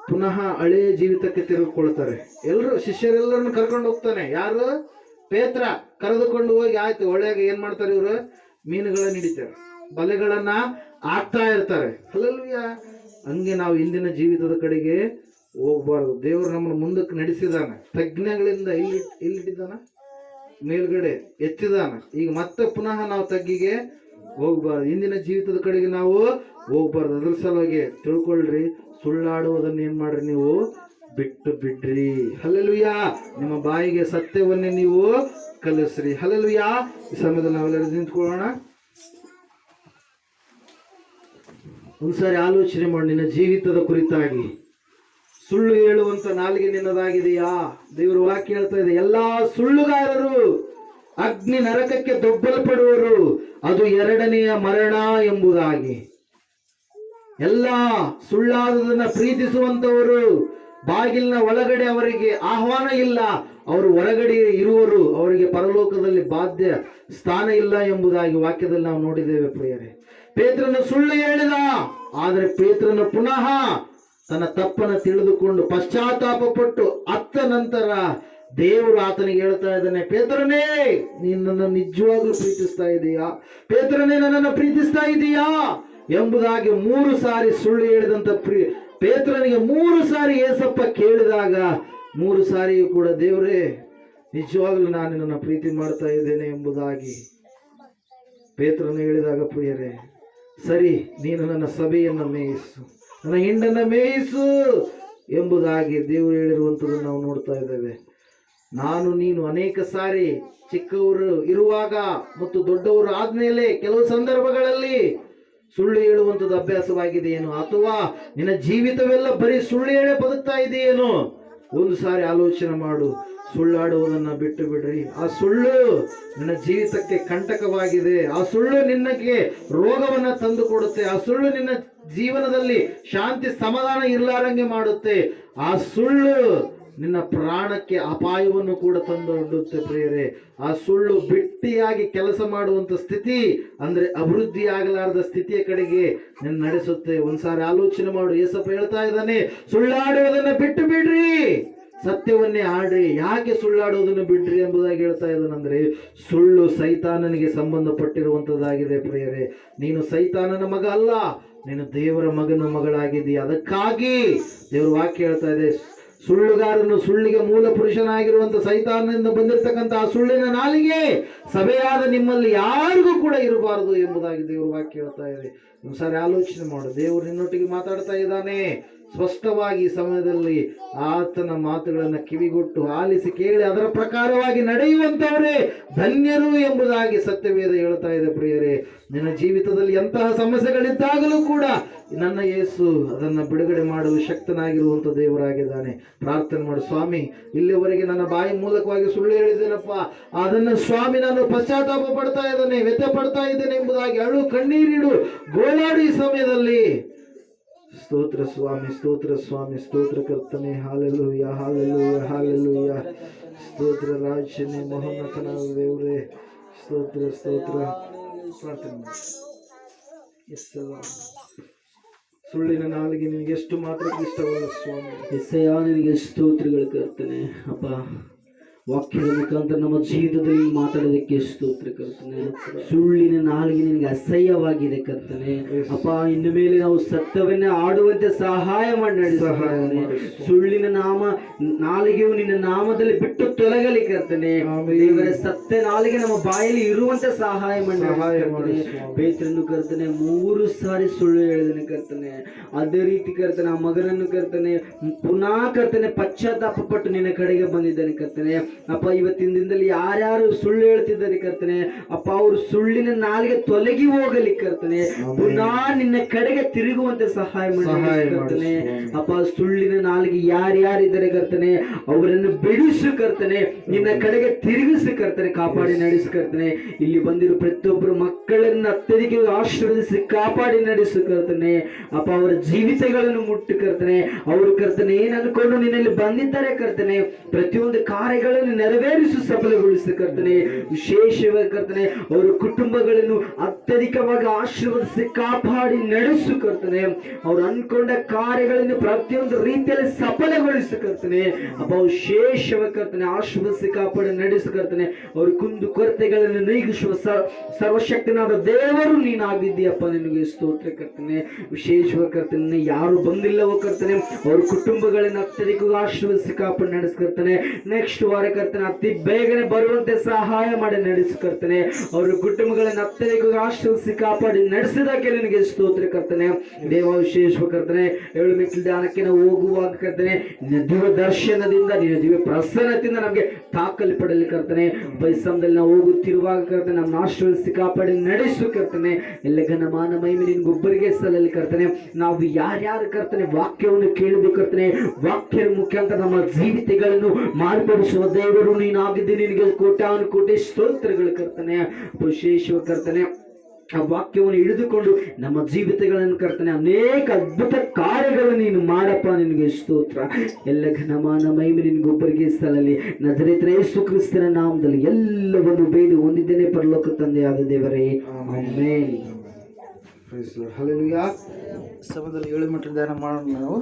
ಪುನಃ ಹಳೆಯ ಜೀವಿತಕ್ಕೆ ತಿರುಗಿಕೊಳ್ತಾರೆ ಎಲ್ಲರೂ ಶಿಷ್ಯರೆಲ್ಲರನ್ನು ಕರ್ಕೊಂಡು ಹೋಗ್ತಾನೆ. ಯಾರು? ಪೇತ್ರ. ಕರೆದುಕೊಂಡು ಹೋಗಿ ಆಯ್ತು. ಒಳ್ಳೆಯಾಗ ಏನ್ ಮಾಡ್ತಾರೆ ಇವರು? ಮೀನುಗಳನ್ನ ಹಿಡಿತಾರೆ. ಬಲೆಗಳನ್ನ ಹಾಕ್ತಾ ಇರ್ತಾರೆ. ಅಲ್ಲಲ್ವಿಯ ಹಂಗೆ ನಾವು ಇಂದಿನ ಜೀವಿತದ ಕಡೆಗೆ ಹೋಗ್ಬಾರ್ದು. ದೇವರು ನಮ್ಮನ್ನು ಮುಂದಕ್ಕೆ ನಡೆಸಿದಾನೆ. ತಜ್ಞಗಳಿಂದ ಇಲ್ಲಿ ಇಲ್ಲಿಟ್ಟಿದ್ದಾನ. ಮೇಲ್ಗಡೆ ಎತ್ತಿದಾನ. ಈಗ ಮತ್ತೆ ಪುನಃ ನಾವು ತಗ್ಗಿಗೆ ಹೋಗ್ಬಾರ್ದು. ಇಂದಿನ ಜೀವಿತದ ಕಡೆಗೆ ನಾವು ಹೋಗ್ಬಾರ್ದು. ಅದ್ರ ಸಲುವಾಗಿ ತಿಳ್ಕೊಳ್ರಿ. ಸುಳ್ಳಾಡುವುದನ್ನ ಏನ್ ಮಾಡ್ರಿ ನೀವು? ಬಿಟ್ಟು ಬಿಡ್ರಿ. ಹಲಲುಯ್ಯ ನಿಮ್ಮ ಬಾಯಿಗೆ ಸತ್ಯವನ್ನೇ ನೀವು ಕಲಿಸ್ರಿ. ಹಲಲುಯ್ಯ ಈ ಸಮಯದಲ್ಲಿ ನಾವೆಲ್ಲರೂ ನಿಂತ್ಕೊಳ್ಳೋಣ. ಒಂದ್ಸಾರಿ ಆಲೋಚನೆ ಮಾಡಿ ನಿನ್ನ ಜೀವಿತದ ಕುರಿತಾಗಿ. ಸುಳ್ಳು ಹೇಳುವಂತ ನಾಲಿಗೆ ನಿನ್ನದಾಗಿದೆಯಾ? ದೇವರು ವಾಕ್ಯ ಹೇಳ್ತಾ ಇದೆ, ಎಲ್ಲಾ ಸುಳ್ಳುಗಾರರು ಅಗ್ನಿ ನರಕಕ್ಕೆ ದೊಬ್ಬಲ್ಪಡುವರು ಅದು ಎರಡನೆಯ ಮರಣ ಎಂಬುದಾಗಿ. ಎಲ್ಲ ಸುಳ್ಳಾದದನ್ನ ಪ್ರೀತಿಸುವಂತವರು ಬಾಗಿಲಿನ ಒಳಗಡೆ ಅವರಿಗೆ ಆಹ್ವಾನ ಇಲ್ಲ, ಅವರು ಹೊರಗಡೆ ಇರುವರು, ಅವರಿಗೆ ಪರಲೋಕದಲ್ಲಿ ಬಾಧ್ಯ ಸ್ಥಾನ ಇಲ್ಲ ಎಂಬುದಾಗಿ ವಾಕ್ಯದಲ್ಲಿ ನಾವು ನೋಡಿದ್ದೇವೆ ಪ್ರಿಯರೇ. ಪೇತ್ರನು ಸುಳ್ಳು ಹೇಳಿದ. ಆದರೆ ಪೇತ್ರನು ಪುನಃ ತನ್ನ ತಪ್ಪನ್ನು ತಿಳಿದುಕೊಂಡು ಪಶ್ಚಾತ್ತಾಪ ಪಟ್ಟು ಅತ್ತ ನಂತರ ದೇವರು ಆತನಿಗೆ ಹೇಳ್ತಾ ಇದ್ದಾನೆ, ಪೇತ್ರನೇ ನಿನ್ನನ್ನು ನನ್ನ ನಿಜವಾಗ್ಲೂ ಪ್ರೀತಿಸ್ತಾ ಇದೀಯಾ? ಪೇತ್ರನೇ, ನನ್ನನ್ನು ಪ್ರೀತಿಸ್ತಾ ಇದೀಯಾ? ಎಂಬುದಾಗಿ ಮೂರು ಸಾರಿ ಸುಳ್ಳು ಹೇಳಿದಂತ ಪ್ರೀ, ಪೇತ್ರನಿಗೆ ಮೂರು ಸಾರಿ ಏಸಪ್ಪ ಕೇಳಿದಾಗ ಮೂರು ಸಾರಿಯೂ ಕೂಡ, ದೇವರೇ, ನಿಜವಾಗ್ಲೂ ನಾನು ನಿನ್ನನ್ನು ಪ್ರೀತಿ ಮಾಡ್ತಾ ಇದ್ದೇನೆ ಎಂಬುದಾಗಿ ಪೇತ್ರನು ಹೇಳಿದಾಗ, ಪ್ರಿಯರೇ ಸರಿ, ನೀನು ನನ್ನ ಸಭೆಯನ್ನು ಮೇಯಿಸು. ನನ್ನ ಹಿಂಡನ್ನು ಮೇಯಿಸು ಎಂಬುದಾಗಿ ದೇವರು ಹೇಳಿರುವಂಥದ್ದು ನಾವು ನೋಡ್ತಾ ಇದ್ದೇವೆ. ನಾನು, ನೀನು ಅನೇಕ ಸಾರಿ ಚಿಕ್ಕವರು ಇರುವಾಗ ಮತ್ತು ದೊಡ್ಡವರು ಆದ್ಮೇಲೆ ಕೆಲವು ಸಂದರ್ಭಗಳಲ್ಲಿ ಸುಳ್ಳು ಹೇಳುವಂಥದ್ದು ಅಭ್ಯಾಸವಾಗಿದೆಯೇನು? ಅಥವಾ ನಿನ್ನ ಜೀವಿತವೆಲ್ಲ ಬರೀ ಸುಳ್ಳು ಹೇಳೇ ಬದುಕ್ತಾ ಇದೆಯೇನು? ಒಂದು ಸಾರಿ ಆಲೋಚನೆ ಮಾಡು. ಸುಳ್ಳಾಡುವುದನ್ನ ಬಿಟ್ಟು ಬಿಡ್ರಿ. ಆ ಸುಳ್ಳು ನಿನ್ನ ಜೀವಿತಕ್ಕೆ ಕಂಟಕವಾಗಿದೆ. ಆ ಸುಳ್ಳು ನಿನ್ನಕ್ಕೆ ರೋಗವನ್ನ ತಂದು ಕೊಡುತ್ತೆ. ಆ ಸುಳ್ಳು ನಿನ್ನ ಜೀವನದಲ್ಲಿ ಶಾಂತಿ ಸಮಾಧಾನ ಇರ್ಲಾರಂಗೆ ಮಾಡುತ್ತೆ. ಆ ಸುಳ್ಳು ನಿನ್ನ ಪ್ರಾಣಕ್ಕೆ ಅಪಾಯವನ್ನು ಕೂಡ ತಂದೊಡ್ಡುತ್ತೆ ಪ್ರಿಯರೇ. ಆ ಸುಳ್ಳು ಬಿಟ್ಟಿಯಾಗಿ ಕೆಲಸ ಮಾಡುವಂತ ಸ್ಥಿತಿ ಅಂದ್ರೆ ಅಭಿವೃದ್ಧಿ ಆಗಲಾರದ ಸ್ಥಿತಿಯ ಕಡೆಗೆ ನಿನ್ನ ನಡೆಸುತ್ತೆ. ಒಂದ್ಸಾರಿ ಆಲೋಚನೆ ಮಾಡು. ಏಸಪ್ಪ ಹೇಳ್ತಾ ಇದ್ದಾನೆ, ಸುಳ್ಳಾಡುವುದನ್ನ ಬಿಟ್ಟು ಬಿಡ್ರಿ. ಸತ್ಯವನ್ನೇ ಆಡ್ರಿ, ಯಾಕೆ ಸುಳ್ಳಾಡೋದನ್ನು ಬಿಡ್ರಿ ಎಂಬುದಾಗಿ ಹೇಳ್ತಾ ಇದ್ದಾನಂದ್ರೆ ಸುಳ್ಳು ಸೈತಾನನಿಗೆ ಸಂಬಂಧಪಟ್ಟಿರುವಂತದ್ದಾಗಿದೆ ಪ್ರಿಯರೇ. ನೀನು ಸೈತಾನನ ಮಗ ಅಲ್ಲ, ನೀನು ದೇವರ ಮಗನ ಮಗಳಾಗಿದ್ದೀಯ. ಅದಕ್ಕಾಗಿ ದೇವರ ವಾಕ್ಯ ಹೇಳ್ತಾ ಇದೆ ಸುಳ್ಳುಗಾರನು ಸುಳ್ಳಿಗೆ ಮೂಲ ಪುರುಷನಾಗಿರುವಂತ ಸೈತಾನದಿಂದ ಬಂದಿರತಕ್ಕಂತ ಆ ಸುಳ್ಳಿನ ನಾಲಿಗೆ ಸಭೆಯಾದ ನಿಮ್ಮಲ್ಲಿ ಯಾರಿಗೂ ಕೂಡ ಇರಬಾರದು ಎಂಬುದಾಗಿ ದೇವರು ವಾಕ್ಯ ಹೇಳ್ತಾ ಇದೆ. ಒಂದ್ಸಾರಿ ಆಲೋಚನೆ ಮಾಡು. ದೇವರು ನಿನ್ನೊಟ್ಟಿಗೆ ಮಾತಾಡ್ತಾ ಇದ್ದಾನೆ. ಸ್ಪಷ್ಟವಾಗಿ ಸಮಯದಲ್ಲಿ ಆತನ ಮಾತುಗಳನ್ನು ಕಿವಿಗೊಟ್ಟು ಆಲಿಸಿ ಕೇಳಿ ಅದರ ಪ್ರಕಾರವಾಗಿ ನಡೆಯುವಂತವರೇ ಧನ್ಯರು ಎಂಬುದಾಗಿ ಸತ್ಯವೇದ ಹೇಳ್ತಾ ಇದೆ ಪ್ರಿಯರೇ. ನಿನ್ನ ಜೀವಿತದಲ್ಲಿ ಎಂತಹ ಸಮಸ್ಯೆಗಳಿದ್ದಾಗಲೂ ಕೂಡ ನನ್ನ ಯೇಸು ಅದನ್ನು ಬಿಡುಗಡೆ ಮಾಡಲು ಶಕ್ತನಾಗಿರುವಂತ ದೇವರಾಗಿದ್ದಾನೆ. ಪ್ರಾರ್ಥನೆ ಮಾಡು, ಸ್ವಾಮಿ, ಇಲ್ಲಿವರೆಗೆ ನನ್ನ ಬಾಯಿ ಮೂಲಕವಾಗಿ ಸುಳ್ಳು ಹೇಳಿದ್ದೇನಪ್ಪ? ಅದನ್ನು ಸ್ವಾಮಿ, ನಾನು ಪಶ್ಚಾತ್ತಾಪ ಪಡ್ತಾ ಇದ್ದೇನೆ, ವ್ಯಥೆ ಪಡ್ತಾ ಇದ್ದೇನೆ ಎಂಬುದಾಗಿ ಅಳು ಕಣ್ಣೀರಿಡು ಗೋಳಾಡು ಸಮಯದಲ್ಲಿ. ಸ್ತೋತ್ರ ಸ್ವಾಮಿ ಸ್ತೋತ್ರ ಸ್ವಾಮಿ, ಸ್ತೋತ್ರ ಕರ್ತನೆ, ಹಾಲೆಲೂಯ ಹಾಲೆಲೂಯ ಹಾಲೆಲೂಯ. ಸ್ತೋತ್ರ ರಾಜನೇ ಮಹೋನ್ನತನಾದ ದೇವರೇ, ಸ್ತೋತ್ರ ಸ್ತೋತ್ರ. ಪ್ರಾರ್ಥನೆ ಮಾಡಿ. ಸುಳ್ಳಿನ ನಾಲಿಗೆ ನಿನಗೆ ಎಷ್ಟು ಮಾತ್ರ ಇಷ್ಟವಲ್ಲ ಸ್ವಾಮಿ? ಎಸ್ಸಯ್ಯ ನಿನಗೆ ಸ್ತೋತ್ರಗಳು ಕರ್ತನೆ. ಅಪ್ಪ ವಾಕ್ಯದ ಮುಖಾಂತರ ನಮ್ಮ ಜೀವಿತದಲ್ಲಿ ಮಾತಾಡೋದಕ್ಕೆ ಸ್ತೋತ್ರ ಕರ್ತನೆ. ಸುಳ್ಳಿನ ನಾಲಿಗೆ ನಿನಗೆ ಅಸಹ್ಯವಾಗಿದೆ ಕರ್ತನೆ. ಅಪ್ಪ ಇನ್ನು ಮೇಲೆ ನಾವು ಸತ್ಯವನ್ನೇ ಆಡುವಂತೆ ಸಹಾಯ ಮಾಡಿ. ಸುಳ್ಳಿನ ನಾಮ ನಾಲಿಗೆಯು ನಿನ್ನ ನಾಮದಲ್ಲಿ ಬಿಟ್ಟು ತೊಲಗಲಿ ಕರ್ತನೆ. ದೇವರ ಸತ್ಯ ನಾಲಿಗೆ ನಮ್ಮ ಬಾಯಲ್ಲಿ ಇರುವಂತೆ ಸಹಾಯ ಮಾಡಿ ಬೇತ್ರನ್ನು ಕರ್ತನೆ. ಮೂರು ಸಾರಿ ಸುಳ್ಳು ಹೇಳಿದನೆ ಕರ್ತನೆ. ಅದೇ ರೀತಿ ಕರ್ತನೆ ಆ ಮಗನನ್ನು ಕರ್ತನೆ ಪುನಃ ಕರ್ತನೆ ಪಶ್ಚಾತ್ತಾಪ ಪಟ್ಟು ನಿನ್ನ ಕಡೆಗೆ ಬಂದಿದ್ದಾನೆ ಕರ್ತನೆ. ಅಪ್ಪ ಇವತ್ತಿನ ದಿನದಲ್ಲಿ ಯಾರ್ಯಾರು ಸುಳ್ಳು ಹೇಳ್ತಿದ್ದಾರೆ ಕರ್ತನೆ ಅಪ್ಪ ಅವರು ಸುಳ್ಳಿನ ನಾಲ್ಗೆ ತೊಲಗಿ ಹೋಗಲಿ ಕರ್ತನೆ. ಪುನಃ ನಿನ್ನ ಕಡೆಗೆ ತಿರುಗುವಂತೆ ಸಹಾಯ ಕರ್ತನೆ. ಅಪ್ಪ ಸುಳ್ಳಿನ ನಾಲಿಗೆ ಯಾರ್ಯಾರಿದ್ದಾರೆ ಕರ್ತನೆ ಅವರನ್ನು ಬಿಡಿಸು ಕರ್ತನೆ ನಿನ್ನ ಕಡೆಗೆ ತಿರುಗಿಸು ಕರ್ತನೆ ಕಾಪಾಡಿ ನಡೆಸು ಕರ್ತನೆ. ಇಲ್ಲಿ ಬಂದಿರೋ ಪ್ರತಿಯೊಬ್ಬರು ಮಕ್ಕಳನ್ನ ಅತ್ಯಧಿಕ ಆಶೀರ್ವದಿಸಿ ಕಾಪಾಡಿ ನಡೆಸು ಕರ್ತನೆ. ಅಪ್ಪ ಅವರ ಜೀವಿತಗಳನ್ನು ಮುಟ್ಟು ಕರ್ತನೆ. ಅವರು ಕರ್ತನೆ ಏನ್ ಅನ್ಕೊಂಡು ನಿನ್ನಲ್ಲಿ ಬಂದಿದ್ದಾರೆ ಕರ್ತನೆ. ಪ್ರತಿಯೊಂದು ಕಾರ್ಯಗಳನ್ನು ನೆರವೇರಿಸಿ ಸಫಲಗೊಳಿಸು ಕರ್ತನೆ, ವಿಶೇಷವಾಗಿ ಕರ್ತನೆ, ಅವರ ಕುಟುಂಬಗಳನ್ನು ಅತ್ಯಧಿಕವಾಗಿ ಆಶೀರ್ವದಿಸಿ ಕಾಪಾಡಿ ನಡೆಸು ಕರ್ತನೆ. ಅವ್ರು ಅನ್ಕೊಂಡ ಕಾರ್ಯಗಳನ್ನು ಪ್ರತಿಯೊಂದು ರೀತಿಯಲ್ಲಿ ಸಫಲಗೊಳಿಸು ಕರ್ತನೆ. ಅಪ್ಪ ವಿಶೇಷವಾಗಿ ಕರ್ತನೆ, ಆಶೀರ್ವದಿಸಿ ಕಾಪಾಡಿ ನಡೆಸು ಕರ್ತನೆ. ಅವ್ರ ಕುಂದು ಕೊರತೆಗಳನ್ನು ನೀಗಿಸುವ ಸರ್ವಶಕ್ತನಾದ ದೇವರು ನೀನಾಗಿದ್ದೀಯಪ್ಪ, ನಿನಗೆ ಸ್ತೋತ್ರ ಕರ್ತನೆ. ವಿಶೇಷವಾಗಿ ಕರ್ತನೆ ಯಾರು ಬಂದಿಲ್ಲವೋ ಕರ್ತನೆ, ಅವ್ರ ಕುಟುಂಬಗಳನ್ನು ಅತ್ಯಧಿಕವಾಗಿ ಆಶೀರ್ವದಿಸಿ ಕಾಪಾಡಿ ನಡೆಸ್ಕರ್ತಾನೆ ನೆಕ್ಸ್ಟ್ ವಾರ ಕರ್ತನೆ ಅತಿ ಬೇಗನೆ ಬರುವಂತೆ ಸಹಾಯ ಮಾಡಿ ನಡೆಸ್ಕರ್ತನೆ ಅವರ ಕುಟುಂಬಗಳನ್ನ ಅತ್ಯಧಿಕ ಆಶ್ರಯಿಸಿ ಕಾಪಾಡಿ ನಡೆಸಿದಕ್ಕೆ ನಿನಗೆ ಸ್ತೋತ್ರ ಕರ್ತನೆ. ದೇವ ವಿಶೇಷ ಕರ್ತನೆ, ಏಳು ಮೆಟ್ಟಿಲು ಧ್ಯಾನಕ್ಕೆ ನಾವು ಹೋಗುವಾಗ ಕರ್ತನೆ ದಿವ್ಯ ದರ್ಶನದಿಂದ, ನಿನ್ನ ದಿವ್ಯ ಪ್ರಸನ್ನತೆಯಿಂದ ನಮಗೆ ತಾಕಲ್ ಪಡಲಿ ಕರ್ತನೆ. ಬೈಸಮದಲ್ಲಿ ನಾವು ಹೋಗುತ್ತಿರುವಾಗ ಕರ್ತನೆ ನಮ್ಮ ಆಶ್ರಯಿಸಿ ಕಾಪಾಡಿ ನಡೆಸು ಕರ್ತನೆ. ಎಲ್ಲ ಘನ ಮಾನ ಮಹಿಮೆ ನಿನ್ಗೊಬ್ಬರಿಗೆ ಸಲ್ಲಲಿ ಕರ್ತನೆ. ನಾವು ಯಾರ್ಯಾರು ಕರ್ತನೆ, ವಾಕ್ಯವನ್ನು ಕೇಳಬೇಕು ಕರ್ತನೆ, ವಾಕ್ಯದ ಮುಖ್ಯಾಂತರ ನಮ್ಮ ಜೀವಿತಗಳನ್ನು ಮಾರ್ಪಡಿಸುವ ದೇವರು ಆಗಿದ್ದೆ ನಿನಗೆ ಕೋಟಾನು ಕೋಟಿ ಸ್ತೋತ್ರಗಳು ಕರ್ತನೆ. ವಿಶೇಷವ ಕರ್ತನೆ. ಆ ವಾಕ್ಯವನ್ನು ಹಿಡಿದುಕೊಂಡು ನಮ್ಮ ಜೀವಿತಗಳನ್ನು ಕರ್ತನೆ ಅನೇಕ ಅದ್ಭುತ ಕಾರ್ಯಗಳನ್ನು ನೀನು ಮಾಡಪ್ಪ ನಿನಗೆ ಸ್ತೋತ್ರ. ಎಲ್ಲ ಘನಮಾನ ಮಹಿಮೆ ನಿನಗೊಬ್ಬರಿಗೆ ಸಲ್ಲಲಿ ನಜರೇತ್ರ ಯೇಸು ಕ್ರಿಸ್ತನ ನಾಮದಲ್ಲಿ ಎಲ್ಲವನ್ನು ಬೇಡಿ ಹೊಂದಿದ್ದೇನೆ ಪರಲೋಕ ತಂದೆಯಾದ ದೇವರೇ. ಹಲೆಲುಯಾ ಸಮಯದಲ್ಲಿ ಏಳು ಮೀಟರ್ ಧ್ಯಾನ ಮಾಡೋಣ ನಾವು.